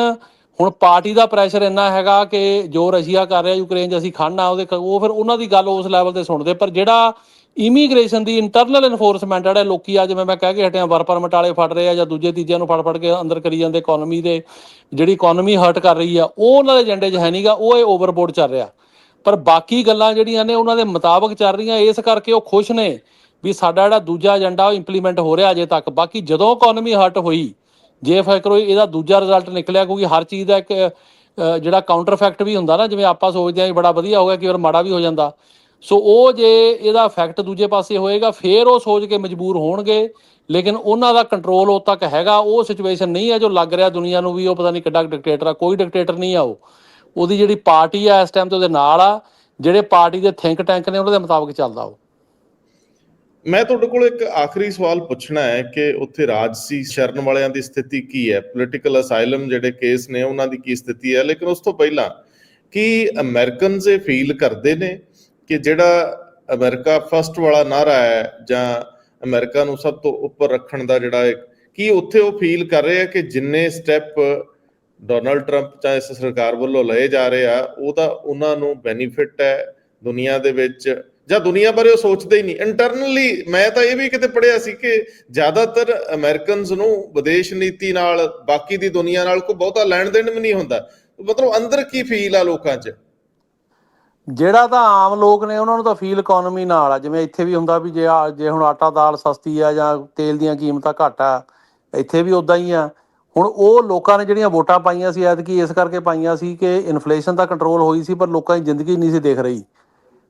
S2: ਹੁਣ ਪਾਰਟੀ ਦਾ ਪ੍ਰੈਸ਼ਰ ਇੰਨਾ ਹੈਗਾ ਕਿ ਜੋ ਰਸ਼ੀਆ ਕਰ ਰਿਹਾ ਯੂਕਰੇਨ 'ਚ ਅਸੀਂ ਖੜਨਾ ਉਹਦੇ ਉਹ ਫਿਰ ਉਹਨਾਂ ਦੀ ਗੱਲ ਉਸ ਲੈਵਲ ਤੇ ਸੁਣਦੇ। ਪਰ ਜਿਹੜਾ ਇਮੀਗ੍ਰੇਸ਼ਨ ਦੀ ਇੰਟਰਨਲ ਇਨਫੋਰਸਮੈਂਟ ਜਿਹੜੇ ਲੋਕੀ ਆ ਜਿਵੇਂ ਮੈਂ ਕਹਿ ਕੇ ਹਟਿਆ ਵਰ ਪਰਮਿਟ ਵਾਲੇ ਫੜ ਰਹੇ ਆ ਜਾਂ ਦੂਜੇ ਤੀਜਿਆਂ ਨੂੰ ਫੜ ਫੜ ਕੇ ਅੰਦਰ ਕਰੀ ਜਾਂਦੇ ਇਕਨੋਮੀ ਦੇ ਜਿਹੜੀ ਇਕਨੋਮੀ ਹਰਟ ਕਰ ਰਹੀ ਆ ਉਹ ਉਹਨਾਂ ਦੇ ਏਜੰਡੇ 'ਚ ਹੈ ਨਹੀਂਗਾ ਉਹ ਇਹ ਓਵਰਬੋਰਡ ਚੱਲ ਰਿਹਾ। ਪਰ ਬਾਕੀ ਗੱਲਾਂ ਜਿਹੜੀਆਂ ਨੇ ਉਹਨਾਂ ਦੇ ਮੁਤਾਬਕ ਚੱਲ ਰਹੀਆਂ, ਇਸ ਕਰਕੇ ਉਹ ਖੁਸ਼ ਨੇ ਵੀ ਸਾਡਾ ਜਿਹੜਾ ਦੂਜਾ ਏਜੰਡਾ ਉਹ ਇੰਪਲੀਮੈਂਟ ਹੋ ਰਿਹਾ ਅਜੇ ਤੱਕ। ਬਾਕੀ ਜਦੋਂ ਇਕਨੋਮੀ ਹਰਟ ਹੋਈ, ਜੇ ਫੈਕਟਰ ਇਹਦਾ ਦੂਜਾ ਰਿਜ਼ਲਟ ਨਿਕਲਿਆ, ਕਿਉਂਕਿ ਹਰ ਚੀਜ਼ ਦਾ ਇੱਕ ਜਿਹੜਾ ਕਾਊਂਟਰ ਫੈਕਟ ਵੀ ਹੁੰਦਾ ਨਾ, ਜਿਵੇਂ ਆਪਾਂ ਸੋਚਦੇ ਆਂ ਵੀ ਬੜਾ ਵਧੀਆ ਹੋ ਗਿਆ ਕਿ ਵਾਰ ਮਾੜਾ ਵੀ ਹੋ ਜਾਂਦਾ। ਸੋ ਉਹ ਜੇ ਇਹਦਾ ਇਫੈਕਟ ਦੂਜੇ ਪਾਸੇ ਹੋਏਗਾ, ਫੇਰ ਉਹ ਸੋਚ ਕੇ ਮਜਬੂਰ ਹੋਣਗੇ, ਲੇਕਿਨ ਉਹਨਾਂ ਦਾ ਕੰਟਰੋਲ ਉਦ ਤੱਕ ਹੈਗਾ, ਉਹ ਸਿਚੁਏਸ਼ਨ ਨਹੀਂ ਹੈ ਜੋ ਲੱਗ ਰਿਹਾ ਦੁਨੀਆ ਨੂੰ ਵੀ, ਉਹ ਪਤਾ ਨਹੀਂ ਕਿੱਡਾ ਡਿਕਟੇਟਰ ਆ, ਕੋਈ ਡਿਕਟੇਟਰ ਨਹੀਂ ਆ ਉਹ। ਉਹਦੀ ਜਿਹੜੀ ਪਾਰਟੀ ਆ ਇਸ ਟਾਈਮ ਤੇ ਉਹਦੇ ਨਾਲ ਆ, ਜਿਹੜੇ ਪਾਰਟੀ ਦੇ ਥਿੰਕ ਟੈਂਕ ਨੇ, ਉਹਨਾਂ ਦੇ ਮੁਤਾਬਕ ਚੱਲਦਾ ਉਹ।
S1: ਮੈਂ ਤੁਹਾਡੇ ਕੋਲ ਇੱਕ ਆਖਰੀ ਸਵਾਲ ਪੁੱਛਣਾ ਹੈ ਕਿ ਉੱਥੇ ਰਾਜਸੀ ਸ਼ਰਨ ਵਾਲਿਆਂ ਦੀ ਸਥਿਤੀ ਕੀ ਹੈ? ਪੋਲੀਟੀਕਲ ਅਸਾਈਲਮ ਜਿਹੜੇ ਕੇਸ ਨੇ, ਉਹਨਾਂ ਦੀ ਕੀ ਸਥਿਤੀ ਹੈ? ਲੇਕਿਨ ਉਸ ਤੋਂ ਪਹਿਲਾਂ ਕੀ ਅਮਰੀਕਨਸ ਇਹ ਫੀਲ ਕਰਦੇ ਨੇ ਕਿ ਜਿਹੜਾ ਅਮਰੀਕਾ ਫਸਟ ਵਾਲਾ ਨਾਰਾ ਹੈ ਜਾਂ ਅਮਰੀਕਾ ਨੂੰ ਸਭ ਤੋਂ ਉੱਪਰ ਰੱਖਣ ਦਾ ਜਿਹੜਾ ਕੀ ਉੱਥੇ ਉਹ ਫੀਲ ਕਰ ਰਹੇ ਆ ਕਿ ਜਿੰਨੇ ਸਟੈਪ ਡੋਨਲਡ ਟਰੰਪ ਜਾਂ ਇਸ ਸਰਕਾਰ ਵੱਲੋਂ ਲਏ ਜਾ ਰਹੇ ਆ, ਉਹ ਤਾਂ ਉਹਨਾਂ ਨੂੰ ਬੈਨੀਫਿਟ ਹੈ ਦੁਨੀਆ ਦੇ ਵਿੱਚ, ਜਾਂ ਦੁਨੀਆ ਬਾਰੇ ਉਹ ਸੋਚਦੇ ਹੀ ਨਹੀਂ। ਇੰਟਰਨਲੀ ਮੈਂ ਤਾਂ ਇਹ ਵੀ ਕਿਤੇ ਪੜਿਆ ਸੀ ਕਿ ਜ਼ਿਆਦਾਤਰ ਅਮਰੀਕਨਸ ਨੂੰ ਵਿਦੇਸ਼ ਨੀਤੀ ਨਾਲ, ਬਾਕੀ ਦੀ ਦੁਨੀਆ ਨਾਲ ਕੋਈ ਬਹੁਤਾ ਲੈਣ ਦੇਣ ਵੀ ਨਹੀਂ ਹੁੰਦਾ। ਮਤਲਬ ਅੰਦਰ ਕੀ ਫੀਲ ਆ ਲੋਕਾਂ 'ਚ?
S2: ਜਿਹੜਾ ਤਾਂ ਆਮ ਲੋਕ ਨੇ, ਉਹਨਾਂ ਨੂੰ ਤਾਂ ਫੀਲ ਇਕਨੋਮੀ ਨਾਲ ਆ। ਜਿਵੇਂ ਇੱਥੇ ਵੀ ਹੁੰਦਾ ਵੀ ਜੇ ਆ- ਜੇ ਹੁਣ ਆਟਾ ਦਾਲ ਸਸਤੀ ਆ ਜਾਂ ਤੇਲ ਦੀਆਂ ਕੀਮਤਾਂ ਘੱਟ ਆ, ਇੱਥੇ ਵੀ ਉਦਾਂ ਹੀ ਆ। ਹੁਣ ਉਹ ਲੋਕਾਂ ਨੇ ਜਿਹੜੀਆਂ ਵੋਟਾਂ ਪਾਈਆਂ ਸੀ, ਐਤਕੀ ਇਸ ਕਰਕੇ ਪਾਈਆਂ ਸੀ ਕਿ ਇਨਫਲੇਸ਼ਨ ਦਾ ਕੰਟਰੋਲ ਹੋਈ ਸੀ, ਪਰ ਲੋਕਾਂ ਦੀ ਜ਼ਿੰਦਗੀ ਨਹੀਂ ਸੀ ਦੇਖ ਰਹੀ।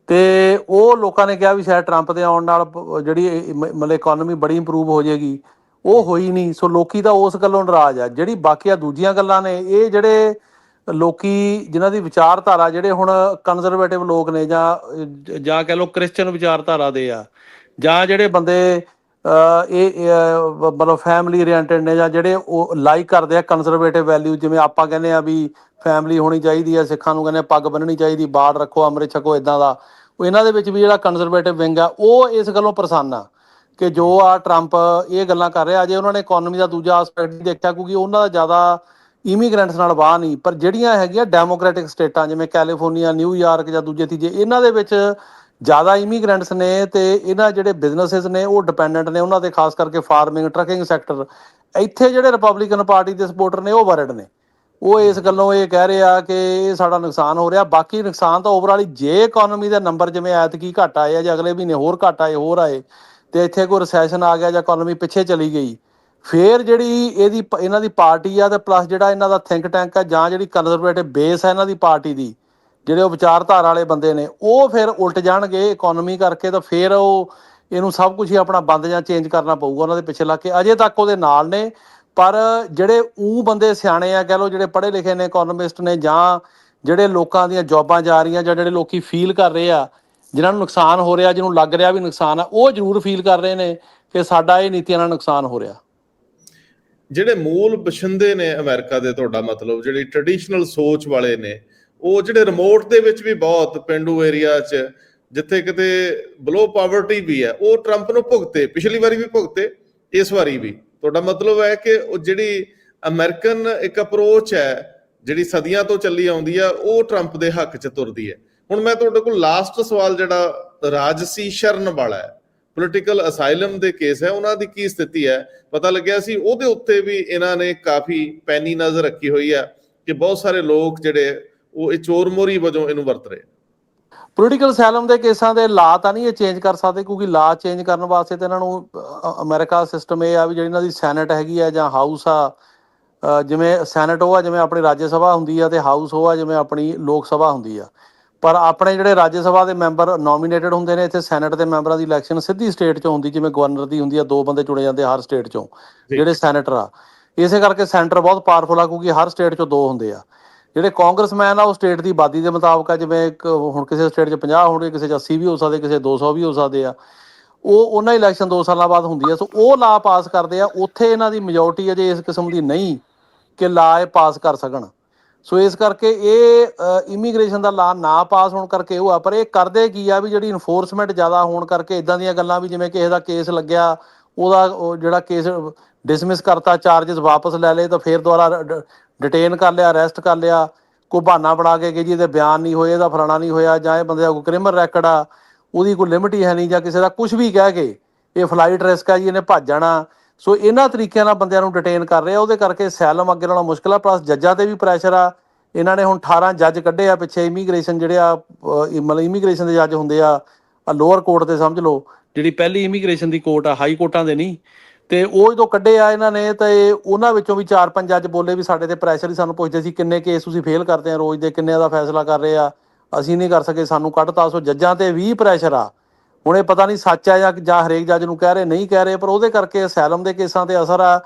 S2: ਤੇ ਉਹ ਲੋਕਾਂ ਨੇ ਕਿਹਾ ਵੀ ਸ਼ਾਇਦ ਟਰੰਪ ਦੇ ਆਉਣ ਨਾਲ ਜਿਹੜੀ ਮਤਲਬ ਇਕਨੋਮੀ ਬੜੀ ਇੰਪਰੂਵ ਹੋ ਜਾਏਗੀ। ਉਹ ਹੋਈ ਨਹੀਂ, ਸੋ ਲੋਕੀ ਤਾਂ ਉਸ ਗੱਲੋਂ ਨਾਰਾਜ਼ ਆ। ਜਿਹੜੀ ਬਾਕੀ ਆ ਦੂਜੀਆਂ ਗੱਲਾਂ ਨੇ, ਇਹ ਜਿਹੜੇ ਲੋਕੀ ਜਿਨ੍ਹਾਂ ਦੀ ਵਿਚਾਰਧਾਰਾ, ਜਿਹੜੇ ਹੁਣ ਕੰਜ਼ਰਵੇਟਿਵ ਲੋਕ ਨੇ ਜਾਂ ਜਾਂ ਕਹ ਲਓ ਕ੍ਰਿਸਚੀਅਨ ਵਿਚਾਰਧਾਰਾ ਦੇ ਆ, ਜਾਂ ਜਿਹੜੇ ਬੰਦੇ ਇਹ ਮਤਲਬ ਫੈਮਿਲੀ ਓਰੀਐਂਟਡ ਨੇ ਜਾਂ ਜਿਹੜੇ ਉਹ ਲਾਈਕ ਕਰਦੇ ਆ ਕੰਜ਼ਰਵੇਟਿਵ ਵੈਲਿਊ ਜਿਵੇਂ ਆਪਾਂ ਕਹਿੰਦੇ ਆ ਵੀ ਫੈਮਿਲੀ ਹੋਣੀ ਚਾਹੀਦੀ ਆ, ਸਿੱਖਾਂ ਨੂੰ ਕਹਿੰਦੇ ਪੱਗ ਬੰਨਣੀ ਚਾਹੀਦੀ, ਬਾੜ ਰੱਖੋ, ਅੰਮ੍ਰਿਤ ਛਕੋ ਇਦਾਂ ਦਾ। ਉਹ ਇਹਨਾਂ ਦੇ ਵਿੱਚ ਵੀ ਜਿਹੜਾ ਕੰਜ਼ਰਵੇਟਿਵ ਵਿੰਗ ਆ, ਉਹ ਇਸ ਗੱਲੋਂ ਪ੍ਰਸੰਨ ਆ ਕਿ ਜੋ ਆ ਟਰੰਪ ਇਹ ਗੱਲਾਂ ਕਰ ਰਿਹਾ, ਅਜੇ ਉਹਨਾਂ ਨੇ ਇਕਨੋਮੀ ਦਾ ਦੂਜਾ ਐਸਪੈਕਟ ਨਹੀਂ ਦੇਖਿਆ ਕਿਉਂਕਿ ਉਹਨਾਂ ਦਾ ਜ਼ਿਆਦਾ ਇਮੀਗ੍ਰੈਂਟਸ ਨਾਲ ਵਾਹ ਨਹੀਂ। ਪਰ ਜਿਹੜੀਆਂ ਹੈਗੀਆਂ ਡੈਮੋਕ੍ਰੈਟਿਕ ਸਟੇਟਾਂ, ਜਿਵੇਂ ਕੈਲੀਫੋਰਨੀਆ ਨਿਊਯਾਰਕ ਜਾਂ ਦੂਜੇ ਤੀਜੇ, ਇਹਨਾਂ ਦੇ ਵਿੱਚ ਜ਼ਿਆਦਾ ਇਮੀਗ੍ਰੈਂਟਸ ਨੇ ਤੇ ਇਹਨਾਂ ਜਿਹੜੇ ਬਿਜ਼ਨੈਸਸ ਨੇ, ਉਹ ਡਿਪੈਂਡੈਂਟ ਨੇ, ਉਹਨਾਂ ਤੇ ਖਾਸ ਕਰਕੇ ਫਾਰਮਿੰਗ ਟਰੱਕਿੰਗ ਸੈਕਟਰ ਇੱਥੇ ਜਿਹੜੇ ਰਿਪਬਲਿਕਨ ਪਾਰਟੀ ਦੇ ਸਪੋਰਟਰ ਨੇ, ਉਹ ਵਰਡ ਨੇ। ਉਹ ਇਸ ਗੱਲੋਂ ਇਹ ਕਹਿ ਰਹੇ ਆ ਕਿ ਇਹ ਸਾਡਾ ਨੁਕਸਾਨ ਹੋ ਰਿਹਾ। ਬਾਕੀ ਨੁਕਸਾਨ ਤਾਂ ਓਵਰਆਲ ਹੀ, ਜੇ ਇਕਨੋਮੀ ਦਾ ਨੰਬਰ ਜਿਵੇਂ ਐਤਕੀ ਘਟ ਆਏ ਜਾਂ ਅਗਲੇ ਮਹੀਨੇ ਹੋਰ ਘਟ ਆਏ, ਹੋਰ ਆਏ, ਤੇ ਇੱਥੇ ਕੋਈ ਰੈਸੈਸ਼ਨ ਆ ਗਿਆ ਜਾਂ ਇਕਨੋਮੀ ਪਿੱਛੇ ਚਲੀ ਗਈ, ਫੇਰ ਜਿਹੜੀ ਇਹਦੀ ਪ- ਇਹਨਾਂ ਦੀ ਪਾਰਟੀ ਆ ਤੇ ਪਲੱਸ ਜਿਹੜਾ ਇਹਨਾਂ ਦਾ ਥਿੰਕ ਟੈਂਕ ਆ ਜਾਂ ਜਿਹੜੀ ਕੰਜ਼ਰਵੇਟਿਵ ਬੇਸ ਆ ਇਹਨਾਂ ਦੀ ਪਾਰਟੀ ਦੀ ਜਿਹੜੇ ਉਹ ਵਿਚਾਰਧਾਰਾ ਵਾਲੇ ਬੰਦੇ ਨੇ, ਉਹ ਫਿਰ ਉਲਟ ਜਾਣਗੇ ਇਕਨੋਮੀ ਕਰਕੇ ਤਾਂ ਫਿਰ ਉਹ ਇਹਨੂੰ ਸਭ ਕੁਝ ਹੀ ਆਪਣਾ ਬੰਦ ਜਾਂ ਚੇਂਜ ਕਰਨਾ ਪਊਗਾ ਉਹਨਾਂ ਦੇ ਪਿੱਛੇ ਲੱਗ ਕੇ। ਅਜੇ ਤੱਕ ਉਹਦੇ ਨਾਲ ਨੇ, ਪਰ ਜਿਹੜੇ ਉਹ ਬੰਦੇ ਸਿਆਣੇ ਆ, ਕਹਿ ਲਓ ਜਿਹੜੇ ਪੜ੍ਹੇ ਲਿਖੇ ਨੇ ਇਕਨੋਮਿਸਟ ਨੇ ਜਾਂ ਜਿਹੜੇ ਲੋਕਾਂ ਦੀਆਂ ਜੌਬਾਂ ਜਾ ਰਹੀਆਂ ਜਾਂ ਜਿਹੜੇ ਲੋਕੀ ਫੀਲ ਕਰ ਰਹੇ ਆ, ਜਿਨ੍ਹਾਂ ਨੂੰ ਨੁਕਸਾਨ ਹੋ ਰਿਹਾ, ਜਿਹਨੂੰ ਲੱਗ ਰਿਹਾ ਵੀ ਨੁਕਸਾਨ ਆ, ਉਹ ਜ਼ਰੂਰ ਫੀਲ ਕਰ ਰਹੇ ਨੇ ਕਿ ਸਾਡਾ ਇਹ ਨੀਤੀਆਂ ਨਾਲ ਨੁਕਸਾਨ ਹੋ ਰਿਹਾ।
S1: ਜਿਹੜੇ ਮੂਲ ਬਸ਼ਿੰਦੇ ਨੇ ਅਮਰੀਕਾ ਦੇ ਤੁਹਾਡਾ ਮਤਲਬ, ਜਿਹੜੀ ਟ੍ਰੈਡੀਸ਼ਨਲ ਸੋਚ ਵਾਲੇ ਨੇ ਉਹ ਜਿਹੜੇ ਰਿਮੋਟ ਦੇ ਵਿੱਚ ਵੀ ਬਹੁਤ ਪਿੰਡੂ ਏਰੀਆ 'ਚ, ਜਿੱਥੇ ਕਿਤੇ ਬਲੋ ਪਾਵਰਟੀ ਵੀ ਹੈ, ਉਹ ਟਰੰਪ ਨੂੰ ਭੁਗਤੇ, ਪਿਛਲੀ ਵਾਰੀ ਵੀ ਭੁਗਤੇ, ਇਸ ਵਾਰੀ ਵੀ। ਤੁਹਾਡਾ ਮਤਲਬ ਹੈ ਕਿ ਉਹ ਜਿਹੜੀ ਅਮਰੀਕਨ ਇੱਕ ਅਪਰੋਚ ਹੈ, ਜਿਹੜੀ ਸਦੀਆਂ ਤੋਂ ਚੱਲੀ ਆਉਂਦੀ ਆ ਉਹ ਟਰੰਪ ਦੇ ਹੱਕ 'ਚ ਤੁਰਦੀ ਹੈ। ਹੁਣ ਮੈਂ ਤੁਹਾਡੇ ਕੋਲ ਲਾਸਟ ਸਵਾਲ ਜਿਹੜਾ ਰਾਜਸੀ ਸ਼ਰਨ ਵਾਲਾ ਹੈ ਪੋਲੀਟੀਕਲ ਅਸਾਈਲਮ ਦੇ ਕੇਸ ਹੈ, ਉਹਨਾਂ ਦੀ ਕੀ ਸਥਿਤੀ ਹੈ? ਪਤਾ ਲੱਗਿਆ ਸੀ ਉਹਦੇ ਉੱਤੇ ਵੀ ਇਹਨਾਂ ਨੇ ਕਾਫੀ ਪੈਨੀ ਨਜ਼ਰ ਰੱਖੀ ਹੋਈ ਹੈ ਕਿ ਬਹੁਤ ਸਾਰੇ ਲੋਕ ਜਿਹੜੇ ਉਹ ਇਹ ਚੋਰ ਮੋਰੀ ਵਜੋਂ ਇਹਨੂੰ ਵਰਤ ਰਹੇ
S2: ਪੋਲੀਟੀਕਲ ਅਸਾਈਲਮ ਦੇ ਕੇਸਾਂ ਦੇ ਲਾ ਤਾਂ ਨਹੀਂ ਇਹ ਚੇਂਜ ਕਰ ਸਕਦੇ ਕਿਉਂਕਿ ਲਾ ਚੇਂਜ ਕਰਨ ਵਾਸਤੇ ਤਾਂ ਇਹਨਾਂ ਨੂੰ ਅਮਰੀਕਾ ਸਿਸਟਮ ਇਹ ਆ ਵੀ ਜਿਹੜੀ ਇਹਨਾਂ ਦੀ ਸੈਨੇਟ ਹੈਗੀ ਆ ਜਾਂ ਹਾਊਸ ਆ ਜਿਵੇਂ ਸੈਨੇਟ ਉਹ ਆ ਜਿਵੇਂ ਆਪਣੀ ਰਾਜ ਸਭਾ ਹੁੰਦੀ ਆ ਤੇ ਹਾਊਸ ਉਹ ਆ ਜਿਵੇਂ ਆਪਣੀ ਲੋਕ ਸਭਾ ਹੁੰਦੀ ਆ। ਪਰ ਆਪਣੇ ਜਿਹੜੇ ਰਾਜ ਸਭਾ ਦੇ ਮੈਂਬਰ ਨੋਮੀਨੇਟਡ ਹੁੰਦੇ ਨੇ ਇੱਥੇ ਸੈਨੇਟ ਦੇ ਮੈਂਬਰਾਂ ਦੀ ਇਲੈਕਸ਼ਨ ਸਿੱਧੀ ਸਟੇਟ ਚੋਂ ਹੁੰਦੀ ਜਿਵੇਂ ਗਵਰਨਰ ਦੀ ਹੁੰਦੀ ਆ ਦੋ ਬੰਦੇ ਚੁਣੇ ਜਾਂਦੇ ਹਰ ਸਟੇਟ ਚੋਂ। ਜਿਹੜੇ ਸੈਨੇਟਰ ਆ। ਇਸੇ ਕਰਕੇ ਸੈਂਟਰ ਬਹੁਤ ਪਾਵਰਫੁਲ ਆ ਕਿਉਂਕਿ ਹਰ ਸਟੇਟ ਚੋਂ ਦੋ ਹੁੰਦੇ ਆ। ਜਿਹੜੇ ਕਾਂਗਰਸਮੈਨ ਆ, ਉਹ ਸਟੇਟ ਦੀ ਆਬਾਦੀ ਦੇ ਮੁਤਾਬਕ ਆ, ਜਿਵੇਂ ਇੱਕ ਹੁਣ ਕਿਸੇ ਸਟੇਟ 'ਚ 50 ਹੋਣਗੇ, ਕਿਸੇ 'ਚ 80 ਵੀ ਹੋ ਸਕਦੇ, ਕਿਸੇ 200 ਵੀ ਹੋ ਸਕਦੇ ਆ। ਉਹ ਉਹਨਾਂ ਇਲੈਕਸ਼ਨ 2 ਸਾਲਾਂ ਬਾਅਦ ਹੁੰਦੀ ਆ, ਸੋ ਉਹ ਲਾ ਪਾਸ ਕਰਦੇ ਆ, ਉੱਥੇ ਇਹਨਾਂ ਦੀ ਮੈਜੋਰਟੀ ਅਜੇ ਇਸ ਕਿਸਮ ਦੀ ਨਹੀਂ ਕਿ ਲਾ ਇਹ ਪਾਸ ਕਰ ਸਕਣ। ਸੋ ਇਸ ਕਰਕੇ ਇਹ ਇਮੀਗ੍ਰੇਸ਼ਨ ਦਾ ਲਾ ਨਾ ਪਾਸ ਹੋਣ ਕਰਕੇ ਉਹ ਆ, ਪਰ ਇਹ ਕਰਦੇ ਕੀ ਆ ਵੀ ਜਿਹੜੀ ਇਨਫੋਰਸਮੈਂਟ ਜ਼ਿਆਦਾ ਹੋਣ ਕਰਕੇ ਇਦਾਂ ਦੀਆਂ ਗੱਲਾਂ ਵੀ ਜਿਵੇਂ ਕਿਸੇ ਦਾ ਕੇਸ ਲੱਗਿਆ, ਉਹਦਾ ਜਿਹੜਾ ਕੇਸ ਡਿਸਮਿਸ ਕਰਤਾ ਚਾਰजेस ਵਾਪਸ ਲੈ ਲਏ, ਤਾਂ ਫੇਰ ਦੁਬਾਰਾ ਡਿਟੇਨ ਕਰ ਲਿਆ ਅਰੈਸਟ ਕਰ ਲਿਆ, ਕੋਈ ਬਹਾਨਾ ਬਣਾ ਕੇ ਕਿ ਜੀ ਇਹਦੇ ਬਿਆਨ ਨਹੀਂ ਹੋਏ, ਇਹਦਾ ਫਲਾਣਾ ਨਹੀਂ ਹੋਇਆ, ਜਾਂ ਇਹ ਬੰਦੇ ਦਾ ਕੋਈ ਕ੍ਰਿਮੀਨਲ ਰੈਕਡ ਆ, ਉਹਦੀ ਕੋਈ ਲਿਮਟ ਹੀ ਹੈ ਨਹੀਂ ਜਾਂ ਕਿਸੇ ਦਾ ਕੁਝ ਵੀ ਕਹਿ ਕੇ ਇਹ ਫਲਾਈਟ ਰਿਸਕ ਆ ਜੀ, ਇਹਨੇ ਭੱਜ ਜਾਣਾ। ਸੋ ਇਹਨਾਂ ਤਰੀਕਿਆਂ ਨਾਲ ਬੰਦਿਆਂ ਨੂੰ ਡਿਟੇਨ ਕਰ ਰਿਹਾ, ਉਹਦੇ ਕਰਕੇ ਸੈਲਮ ਅੱਗੇ ਨਾਲੋਂ ਮੁਸ਼ਕਲ ਆ ਪਲੱਸ ਜੱਜਾਂ ਤੇ ਵੀ ਪ੍ਰੈਸ਼ਰ ਆ। ਇਹਨਾਂ ਨੇ ਹੁਣ 18 ਜੱਜ ਕੱਢੇ ਆ, ਪਿੱਛੇ ਇਮੀਗ੍ਰੇਸ਼ਨ ਜਿਹੜੇ ਆ ਮਤਲਬ ਇਮੀਗ੍ਰੇਸ਼ਨ ਦੇ ਜੱਜ ਹੁੰਦੇ ਆ ਆ ਲੋਅਰ ਕੋਰਟ ਤੇ ਸਮਝ ਲਓ। ਜਿਹੜੀ ਪਹਿਲੀ ਇਮੀਗ੍ਰੇਸ਼ਨ ਦੀ ਕੋਰਟ ਆ ਹਾਈ ਕੋਰਟਾਂ ਦੇ ਨਹੀਂ ਤੇ ਉਹ ਜਦੋਂ ਕੱਢੇ ਆ ਇਹਨਾਂ ਨੇ, ਤੇ ਉਹਨਾਂ ਵਿੱਚੋਂ ਵੀ 4-5 ਜੱਜ ਬੋਲੇ ਵੀ ਸਾਡੇ ਤੇ ਪ੍ਰੈਸ਼ਰ ਹੀ ਸਾਨੂੰ ਪੁੱਛਦੇ ਸੀ, ਕਿੰਨੇ ਕੇਸ ਤੁਸੀਂ ਫੇਲ ਕਰਦੇ ਆ ਰੋਜ਼ ਦੇ ਕਿੰਨੇ ਦਾ ਫੈਸਲਾ ਕਰ ਰਹੇ ਆ? ਅਸੀਂ ਨਹੀਂ ਕਰ ਸਕੇ, ਸਾਨੂੰ ਕੱਢਤਾ, ਸੋ ਜੱਜਾਂ ਤੇ ਵੀ ਪ੍ਰੈਸ਼ਰ ਆ। ਹੁਣ ਇਹ ਪਤਾ ਨਹੀਂ ਸੱਚ ਆ ਜਾਂ ਜਾਂ ਹਰੇਕ ਜੱਜ ਨੂੰ ਕਹਿ ਰਹੇ, ਨਹੀਂ ਕਹਿ ਰਹੇ, ਪਰ ਉਹਦੇ ਕਰਕੇ ਅਸੈਲਮ ਦੇ ਕੇਸਾਂ ਤੇ ਅਸਰ ਆ।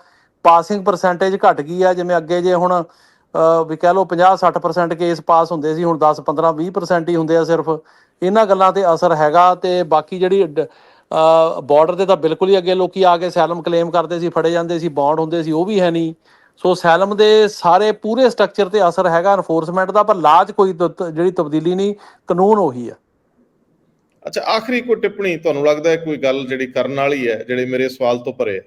S2: ਪਾਸਿੰਗ ਪਰਸੈਂਟੇਜ ਘਟ ਗਈ ਆ, ਜਿਵੇਂ ਅੱਗੇ ਜੇ ਹੁਣ ਵੀ ਕਹਿ ਲਓ 50-60% ਕੇਸ ਪਾਸ ਹੁੰਦੇ ਸੀ, ਹੁਣ 10-15 20% ਹੀ ਹੁੰਦੇ ਆ ਸਿਰਫ। ਇਹਨਾਂ ਗੱਲਾਂ ਤੇ ਅਸਰ ਹੈਗਾ ਤੇ ਬਾਕੀ ਜਿਹੜੀ ਬਾਰਡਰ ਤੇ ਤਾਂ ਬਿਲਕੁਲ ਹੀ ਅੱਗੇ ਲੋਕੀ ਆ ਕੇ ਸੈਲਮ ਕਲੇਮ ਕਰਦੇ ਸੀ ਫੜੇ ਜਾਂਦੇ ਸੀ ਬੌਂਡ ਹੁੰਦੇ ਸੀ ਉਹ ਵੀ ਹੈ ਨਹੀਂ। ਸੋ ਸੈਲਮ ਦੇ ਸਾਰੇ ਪੂਰੇ ਸਟਰਕਚਰ ਤੇ ਅਸਰ ਹੈਗਾ ਐਨਫੋਰਸਮੈਂਟ ਦਾ ਪਰ ਲਾਜ ਕੋਈ ਜਿਹੜੀ ਤਬਦੀਲੀ ਨਹੀਂ ਕਾਨੂੰਨ ਉਹੀ ਆ।
S1: ਅੱਛਾ ਆਖਰੀ ਕੋਈ ਟਿੱਪਣੀ ਤੁਹਾਨੂੰ ਲੱਗਦਾ ਹੈ ਕੋਈ ਗੱਲ ਜਿਹੜੀ ਕਰਨ ਵਾਲੀ ਹੈ ਜਿਹੜੇ ਮੇਰੇ ਸਵਾਲ ਤੋਂ ਪਰੇ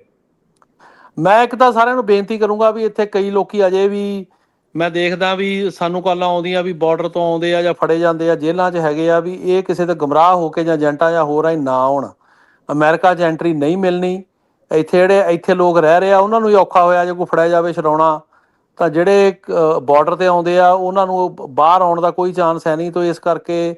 S2: ਮੈਂ ਇੱਕ ਤਾਂ ਸਾਰਿਆਂ ਨੂੰ ਬੇਨਤੀ ਕਰੂੰਗਾ ਵੀ ਇੱਥੇ ਕਈ ਲੋਕੀ ਅਜੇ ਵੀ ਮੈਂ ਦੇਖਦਾ ਵੀ ਸਾਨੂੰ ਕਾਲਾਂ ਆਉਂਦੀਆਂ ਵੀ ਬਾਰਡਰ ਤੋਂ ਆਉਂਦੇ ਆ ਜਾਂ ਫੜੇ ਜਾਂਦੇ ਆ ਜੇਲ੍ਹਾਂ 'ਚ ਹੈਗੇ ਆ ਵੀ ਇਹ ਕਿਸੇ ਤੇ ਗਮਰਾਹ ਹੋ ਕੇ ਜਾਂ ਏਜੰਟਾਂ ਜਾਂ ਹੋਰ ਆਈ ਨਾ ਆਉਣ। ਅਮਰੀਕਾ 'ਚ ਐਂਟਰੀ ਨਹੀਂ ਮਿਲਣੀ। ਇੱਥੇ ਜਿਹੜੇ ਇੱਥੇ ਲੋਕ ਰਹਿ ਰਹੇ ਆ, ਉਹਨਾਂ ਨੂੰ ਹੀ ਔਖਾ ਹੋਇਆ ਜੇ ਕੋਈ ਫੜਿਆ ਜਾਵੇ ਛਡਾਉਣਾ। ਤਾਂ ਜਿਹੜੇ ਬਾਰਡਰ ਤੇ ਆਉਂਦੇ ਆ, ਉਹਨਾਂ ਨੂੰ ਬਾਹਰ ਆਉਣ ਦਾ ਕੋਈ ਚਾਂਸ ਹੈ ਨਹੀਂ। ਤੋਂ ਇਸ ਕਰਕੇ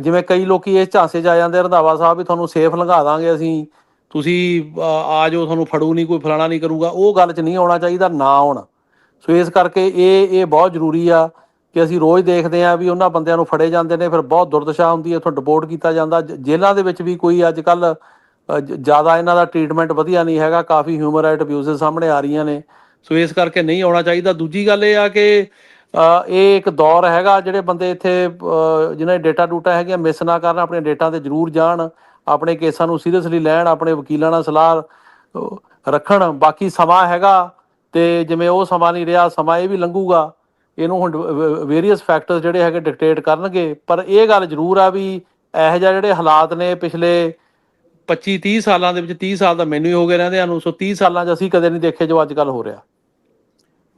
S2: ਜਿਵੇਂ ਕਈ ਲੋਕੀ ਇਸ ਝਾਂਸੇ 'ਚ ਆ ਜਾਂਦੇ ਰੰਧਾਵਾ ਸਾਹਿਬ ਵੀ ਤੁਹਾਨੂੰ ਸੇਫ ਲੰਘਾ ਦਾਂਗੇ ਅਸੀਂ। ਤੁਸੀਂ ਆ ਜਾਓ, ਤੁਹਾਨੂੰ ਫੜੂ ਨਹੀਂ, ਕੋਈ ਫਲਾਣਾ ਨਹੀਂ ਕਰੂਗਾ। ਉਹ ਗੱਲ 'ਚ ਨਹੀਂ ਆਉਣਾ ਚਾਹੀਦਾ, ਨਾ ਆਉਣ। ਸੋ ਇਸ ਕਰਕੇ ਇਹ ਇਹ ਬਹੁਤ ਜ਼ਰੂਰੀ ਆ ਕਿ ਅਸੀਂ ਰੋਜ਼ ਦੇਖਦੇ ਆ ਵੀ ਉਹਨਾਂ ਬੰਦਿਆਂ ਨੂੰ ਫੜੇ ਜਾਂਦੇ ਨੇ, ਫਿਰ ਬਹੁਤ ਦੁਰਦਸ਼ਾ ਹੁੰਦੀ ਹੈ, ਉੱਥੋਂ ਡਿਪੋਰਟ ਕੀਤਾ ਜਾਂਦਾ। ਜ- ਜੇਲ੍ਹਾਂ ਦੇ ਵਿੱਚ ਵੀ ਕੋਈ ਅੱਜ ਕੱਲ੍ਹ ਜ਼ਿਆਦਾ ਇਹਨਾਂ ਦਾ ਟ੍ਰੀਟਮੈਂਟ ਵਧੀਆ ਨਹੀਂ ਹੈਗਾ ਕਾਫੀ ਹਿਊਮਨ ਰਾਈਟ ਅਬਿਊਜ਼ਸ ਸਾਹਮਣੇ ਆ ਰਹੀਆਂ ਨੇ। ਸੋ ਇਸ ਕਰਕੇ ਨਹੀਂ ਆਉਣਾ ਚਾਹੀਦਾ। ਦੂਜੀ ਗੱਲ ਇਹ ਆ ਕਿ ਇਹ ਇੱਕ ਦੌਰ ਹੈਗਾ ਜਿਹੜੇ ਬੰਦੇ ਇੱਥੇ ਅ, ਜਿਨ੍ਹਾਂ ਦੀ ਡੇਟਾ ਡੂਟਾ ਹੈਗੀਆਂ ਮਿਸ ਨਾ ਕਰਨ ਆਪਣੇ ਡੇਟਾ ਤੇ ਜ਼ਰੂਰ ਜਾਣ ਆਪਣੇ ਕੇਸਾਂ ਨੂੰ ਸੀਰੀਅਸਲੀ ਲੈਣ ਆਪਣੇ ਵਕੀਲਾਂ ਨਾਲ ਸਲਾਹ ਰੱਖਣ। ਬਾਕੀ ਸਮਾਂ ਹੈਗਾ ਤੇ ਜਿਵੇਂ ਉਹ ਸਮਾਂ ਨਹੀਂ ਰਿਹਾ ਸਮਾਂ ਇਹ ਵੀ ਲੰਘੂਗਾ। ਇਹਨੂੰ ਹੁਣ ਵੇਰੀਅਸ ਫੈਕਟਰਸ ਜਿਹੜੇ ਹੈਗੇ ਡਿਕਟੇਟ ਕਰਨਗੇ। ਪਰ ਇਹ ਗੱਲ ਜ਼ਰੂਰ ਆ ਵੀ ਇਹੋ ਜਿਹੇ ਜਿਹੜੇ ਹਾਲਾਤ ਨੇ ਪਿਛਲੇ 25 30 ਸਾਲਾਂ ਦੇ ਵਿੱਚ 30 ਸਾਲ ਦਾ ਮੈਨੂੰ ਹੀ ਹੋ ਗਏ ਰਹਿੰਦਿਆਂ ਨੂੰ ਸੋ 30 ਸਾਲਾਂ 'ਚ ਅਸੀਂ ਕਦੇ ਨਹੀਂ ਦੇਖੇ ਜੋ ਅੱਜ ਕੱਲ ਹੋ ਰਿਹਾ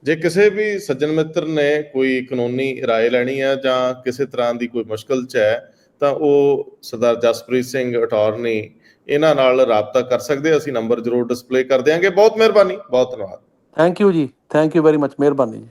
S1: ਜੇ ਕਿਸੇ ਵੀ ਸੱਜਣ ਮਿੱਤਰ ਨੇ ਕੋਈ ਕਾਨੂੰਨੀ رائے ਲੈਣੀ ਹੈ ਜਾਂ ਕਿਸੇ ਤਰ੍ਹਾਂ ਦੀ ਕੋਈ ਮੁਸ਼ਕਲ ਚ ਹੈ ਤਾਂ ਉਹ ਸਰਦਾਰ ਜਸਪ੍ਰੀਤ ਸਿੰਘ ਅਟਾਰਨੀ ਇਹਨਾਂ ਨਾਲ ਰਾਬਤਾ ਕਰ ਸਕਦੇ ਆ। ਅਸੀਂ ਨੰਬਰ ਜ਼ਰੂਰ ਡਿਸਪਲੇ ਕਰ ਦਿਆਂਗੇ ਬਹੁਤ ਮਿਹਰਬਾਨੀ ਬਹੁਤ ਧੰਨਵਾਦ
S2: ਥੈਂਕ ਯੂ ਜੀ ਥੈਂਕ ਯੂ ਵੈਰੀ ਮਚ ਮਿਹਰਬਾਨੀ ਜੀ